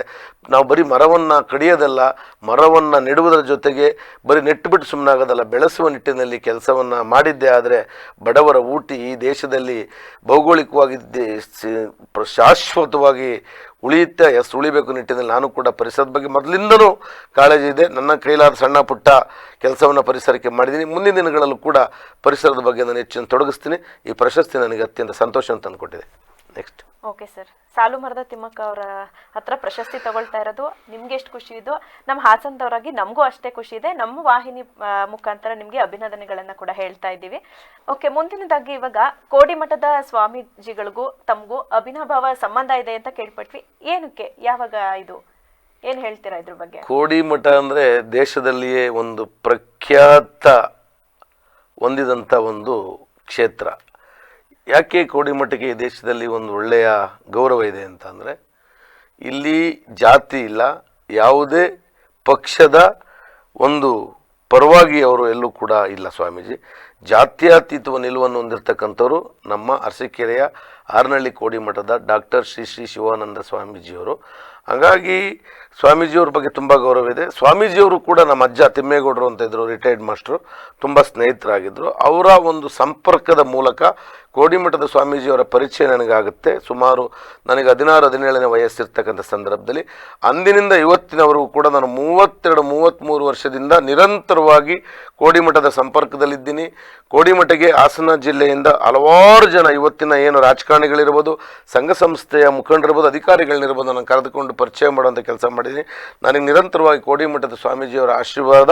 ನಾವು ಬರೀ ಮರವನ್ನು ಕಡಿಯೋದಲ್ಲ, ಮರವನ್ನು ನೆಡುವುದರ ಜೊತೆಗೆ ಬರೀ ನೆಟ್ಟುಬಿಟ್ಟು ಸುಮ್ಮನಾಗೋದಲ್ಲ ಬೆಳೆಸುವ ನಿಟ್ಟಿನಲ್ಲಿ ಕೆಲಸವನ್ನು ಮಾಡಿದ್ದೇ ಆದರೆ ಬಡವರ ಊಟಿ ಈ ದೇಶದಲ್ಲಿ ಭೌಗೋಳಿಕವಾಗಿ ಶಾಶ್ವತವಾಗಿ ಉಳಿಯುತ್ತೆ ಎಷ್ಟು ಉಳಿಬೇಕು ನಿಟ್ಟಿನಲ್ಲಿ ನಾನು ಕೂಡ ಪರಿಸರದ ಬಗ್ಗೆ ಮೊದಲಿಂದಲೂ ಕಾಳಜಿ ಇದೆ. ನನ್ನ ಕೈಲಾದ ಸಣ್ಣ ಪುಟ್ಟ ಕೆಲಸವನ್ನು ಪರಿಸರಕ್ಕೆ ಮಾಡಿದ್ದೀನಿ. ಮುಂದಿನ ದಿನಗಳಲ್ಲೂ ಕೂಡ ಪರಿಸರದ ಬಗ್ಗೆ ನಾನು ಹೆಚ್ಚಿನ ತೊಡಗಿಸ್ತೀನಿ. ಈ ಪ್ರಶಸ್ತಿ ನನಗೆ ಅತ್ಯಂತ ಸಂತೋಷವನ್ನು ಅಂತ ಅಂದ್ಕೊಟ್ಟಿದೆ. ನೆಕ್ಸ್ಟ್. Okay sir. ಸಾಲು ಮರದ ತಿಮ್ಮಕ್ಕ ಅವರ ಹತ್ರ ಪ್ರಶಸ್ತಿ ತಗೊಳ್ತಾ ಇರೋದು. ನಿಮ್ಗೆ ಎಷ್ಟು ಖುಷಿ ಇದೋ? ನಮ್ಮ ಹಾಸನದವರಾಗಿ ನಮಗೂ ಅಷ್ಟೇ ಖುಷಿ ಇದೆ. ನಮ್ಮ ವಾಹಿನಿ ಮುಖಾಂತರ ನಿಮಗೆ ಅಭಿನಂದನೆಗಳನ್ನು ಕೂಡ ಹೇಳ್ತಾ ಇದ್ದೀವಿ. ಓಕೆ ಮುಂದಿನದಾಗಿ ಇವಾಗ ಕೋಡಿಮಠದ ಸ್ವಾಮೀಜಿಗಳಿಗೂ ತಮಗೂ ಅಭಿನಭಾವ ಸಂಬಂಧ ಇದೆ ಅಂತ ಕೇಳ್ಪಟ್ವಿ. ಏನಕ್ಕೆ? ಯಾವಾಗ ಇದು? ಏನು ಹೇಳ್ತೀರಾ ಇದ್ರ ಬಗ್ಗೆ? ಕೋಡಿಮಠ ಅಂದರೆ ದೇಶದಲ್ಲಿಯೇ ಒಂದು ಪ್ರಖ್ಯಾತ ಹೊಂದಿದಂಥ ಒಂದು ಕ್ಷೇತ್ರ. ಯಾಕೆ ಕೋಡಿಮಠಕ್ಕೆ ಈ ದೇಶದಲ್ಲಿ ಒಂದು ಒಳ್ಳೆಯ ಗೌರವ ಇದೆ ಅಂತ ಅಂದರೆ ಇಲ್ಲಿ ಜಾತಿ ಇಲ್ಲ, ಯಾವುದೇ ಪಕ್ಷದ ಒಂದು ಪರವಾಗಿ ಅವರು ಎಲ್ಲೂ ಕೂಡ ಇಲ್ಲ ಸ್ವಾಮೀಜಿ. ಜಾತ್ಯಾತೀತವ ನಿಲುವನ್ನು ಹೊಂದಿರತಕ್ಕಂಥವ್ರು ನಮ್ಮ ಅರಸೀಕೆರೆಯ ಆರ್ನಳ್ಳಿ ಕೋಡಿಮಠದ ಡಾಕ್ಟರ್ ಶ್ರೀ ಶ್ರೀ ಶಿವಾನಂದ ಸ್ವಾಮೀಜಿಯವರು. ಹಾಗಾಗಿ ಸ್ವಾಮೀಜಿಯವ್ರ ಬಗ್ಗೆ ತುಂಬ ಗೌರವ ಇದೆ. ಸ್ವಾಮೀಜಿಯವರು ಕೂಡ ನಮ್ಮ ಅಜ್ಜ ತಿಮ್ಮೇಗೌಡರು ಅಂತ ಇದ್ದರು ರಿಟೈರ್ಡ್ ಮಾಸ್ಟ್ರು ತುಂಬ ಸ್ನೇಹಿತರಾಗಿದ್ದರು ಅವರ ಒಂದು ಸಂಪರ್ಕದ ಮೂಲಕ ಕೋಡಿಮಠದ ಸ್ವಾಮೀಜಿಯವರ ಪರಿಚಯ ನನಗಾಗುತ್ತೆ. ಸುಮಾರು ನನಗೆ ಹದಿನಾರು, ಹದಿನೇಳನೇ ವಯಸ್ಸಿರ್ತಕ್ಕಂಥ ಸಂದರ್ಭದಲ್ಲಿ ಅಂದಿನಿಂದ ಇವತ್ತಿನವರೆಗೂ ಕೂಡ ನಾನು ಮೂವತ್ತೆರಡು ಮೂವತ್ತ್ಮೂರು ವರ್ಷದಿಂದ ನಿರಂತರವಾಗಿ ಕೋಡಿಮಠದ ಸಂಪರ್ಕದಲ್ಲಿದ್ದೀನಿ. ಕೋಡಿಮಠಗೆ ಹಾಸನ ಜಿಲ್ಲೆಯಿಂದ ಹಲವಾರು ಜನ ಇವತ್ತಿನ ಏನು ರಾಜಕಾರಣಿಗಳಿರ್ಬೋದು, ಸಂಘ ಸಂಸ್ಥೆಯ ಮುಖಂಡರಿರ್ಬೋದು ಅಧಿಕಾರಿಗಳನ್ನಿರ್ಬೋದು ನಾನು ಕರೆದುಕೊಂಡು ಪರಿಚಯ ಮಾಡುವಂಥ ಕೆಲಸ ಮಾಡಿದ್ದೀನಿ. ನನಗೆ ನಿರಂತರವಾಗಿ ಕೋಡಿಮಠದ ಸ್ವಾಮೀಜಿಯವರ ಆಶೀರ್ವಾದ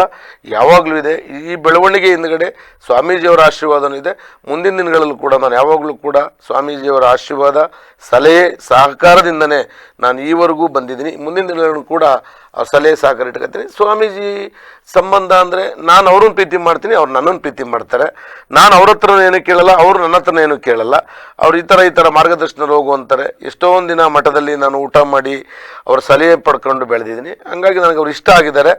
ಯಾವಾಗಲೂ ಇದೆ. ಈ ಬೆಳವಣಿಗೆ ಹಿಂದ್ಗಡೆ ಸ್ವಾಮೀಜಿಯವರ ಆಶೀರ್ವಾದನೂ ಇದೆ. ಮುಂದಿನ ದಿನಗಳಲ್ಲೂ ಕೂಡ ಯಾವಾಗಲೂ ಕೂಡ ಸ್ವಾಮೀಜಿಯವರ ಆಶೀರ್ವಾದ ಸಲಹೆ ಸಹಕಾರದಿಂದನೇ ನಾನು ಈವರೆಗೂ ಬಂದಿದ್ದೀನಿ. ಮುಂದಿನ ದಿನಗಳಲ್ಲೂ ಕೂಡ ಅವ್ರ ಸಲಹೆ ಸಹಕಾರ ಇಟ್ಕೊತೀನಿ ಸ್ವಾಮೀಜಿ ಸಂಬಂಧ ಅಂದರೆ ನಾನು ಅವ್ರನ್ನ ಪ್ರೀತಿ ಮಾಡ್ತೀನಿ, ಅವ್ರು ನನ್ನನ್ನು ಪ್ರೀತಿ ಮಾಡ್ತಾರೆ. ನಾನು ಅವ್ರ ಹತ್ರ ಏನು ಕೇಳಲ್ಲ, ಅವರು ನನ್ನ ಹತ್ರನೂ ಏನು ಕೇಳಲ್ಲ. ಅವ್ರು ಈ ಥರ ಈ ಥರ ಮಾರ್ಗದರ್ಶನ ಹೋಗು ಅಂತಾರೆ. ಎಷ್ಟೊಂದು ದಿನ ಮಠದಲ್ಲಿ ನಾನು ಊಟ ಮಾಡಿ ಅವ್ರ ಸಲಹೆ ಪಡ್ಕೊಂಡು ಬೆಳೆದಿದ್ದೀನಿ. ಹಂಗಾಗಿ ನನಗೆ ಅವ್ರು ಇಷ್ಟ ಆಗಿದ್ದಾರೆ.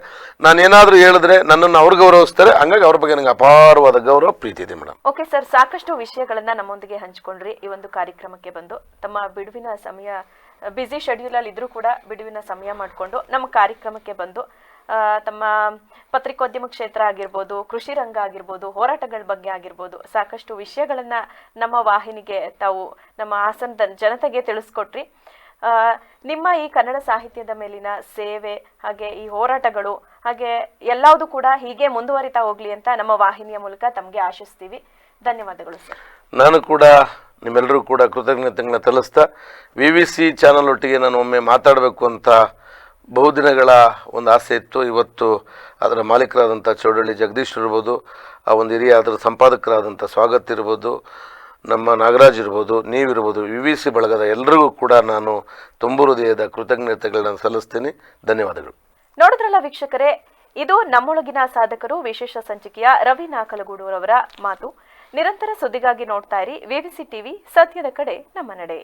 ನಾನು ಏನಾದರೂ ಹೇಳಿದ್ರೆ ನನ್ನನ್ನು ಅವ್ರು ಗೌರವಿಸ್ತಾರೆ. ಹಂಗಾಗಿ ಅವ್ರ ಬಗ್ಗೆ ನನಗೆ ಅಪಾರವಾದ ಗೌರವ, ಪ್ರೀತಿ ಇದೆ ಮೇಡಮ್. ಓಕೆ ಸರ್, ಸಾಕಷ್ಟು ವಿಷಯಗಳನ್ನು ನಮ್ಮೊಂದಿಗೆ ಹಂಚ್ಕೊಂಡ್ರಿ. ಈ ಒಂದು ಕಾರ್ಯಕ್ರಮಕ್ಕೆ ಬಂದು ತಮ್ಮ ಬಿಡುವಿನ ಸಮಯ ಬ್ಯುಸಿ ಶೆಡ್ಯೂಲಲ್ಲಿ ಇದ್ದರೂ ಕೂಡ ಬಿಡುವಿನ ಸಮಯ ಮಾಡಿಕೊಂಡು ನಮ್ಮ ಕಾರ್ಯಕ್ರಮಕ್ಕೆ ಬಂದು ತಮ್ಮ ಪತ್ರಿಕೋದ್ಯಮ ಕ್ಷೇತ್ರ ಆಗಿರ್ಬೋದು, ಕೃಷಿ ರಂಗ ಆಗಿರ್ಬೋದು, ಹೋರಾಟಗಳ ಬಗ್ಗೆ ಆಗಿರ್ಬೋದು, ಸಾಕಷ್ಟು ವಿಷಯಗಳನ್ನ ನಮ್ಮ ವಾಹಿನಿಗೆ ತಾವು, ನಮ್ಮ ಹಾಸನದ ಜನತೆಗೆ ತಿಳಿಸ್ಕೊಟ್ರಿ. ನಿಮ್ಮ ಈ ಕನ್ನಡ ಸಾಹಿತ್ಯದ ಮೇಲಿನ ಸೇವೆ, ಹಾಗೆ ಈ ಹೋರಾಟಗಳು, ಹಾಗೆ ಎಲ್ಲವೂ ಕೂಡ ಹೀಗೆ ಮುಂದುವರಿತಾ ಹೋಗ್ಲಿ ಅಂತ ನಮ್ಮ ವಾಹಿನಿಯ ಮೂಲಕ ತಮಗೆ ಆಶಿಸ್ತೀವಿ. ಧನ್ಯವಾದಗಳು ಸರ್. ನಾನು ಕೂಡ ನಿಮ್ಮೆಲ್ಲರೂ ಕೂಡ ಕೃತಜ್ಞತೆಗಳನ್ನ ತಿಳಿಸ್ತಾ ವಿ ವಿ ಸಿ ಚಾನಲ್ ಒಟ್ಟಿಗೆ ನಾನು ಒಮ್ಮೆ ಮಾತಾಡಬೇಕು ಅಂತ ಬಹುದಿನಗಳ ಒಂದು ಆಸೆ ಇತ್ತು. ಇವತ್ತು ಅದರ ಮಾಲೀಕರಾದಂಥ ಚೌಡಳ್ಳಿ ಜಗದೀಶ್ ಇರ್ಬೋದು, ಆ ಒಂದು ಹಿರಿಯ ಅದರ ಸಂಪಾದಕರಾದಂಥ ಸ್ವಾಗತ್ ಇರ್ಬೋದು, ನಮ್ಮ ನಾಗರಾಜ್ ಇರ್ಬೋದು, ನೀವಿರ್ಬೋದು ವಿ ವಿ ಸಿ ಬಳಗದ ಎಲ್ಲರಿಗೂ ಕೂಡ ನಾನು ತುಂಬು ಹೃದಯದ ಕೃತಜ್ಞತೆಗಳನ್ನ ಸಲ್ಲಿಸ್ತೀನಿ. ಧನ್ಯವಾದಗಳು. ನೋಡಿದ್ರಲ್ಲ ವೀಕ್ಷಕರೇ, ಇದು ನಮ್ಮೊಳಗಿನ ಸಾಧಕರು, ವಿಶೇಷ ಸಂಚಿಕೆಯ ರವಿ ನಾಕಲಗೂಡೂರವರ ಮಾತು. ನಿರಂತರ ಸುದ್ದಿಗಾಗಿ ನೋಡ್ತಾ ಇರಿ ಟಿವಿ ಸತ್ಯದ ಕಡೆ ನಮ್ಮ ನಡೆ.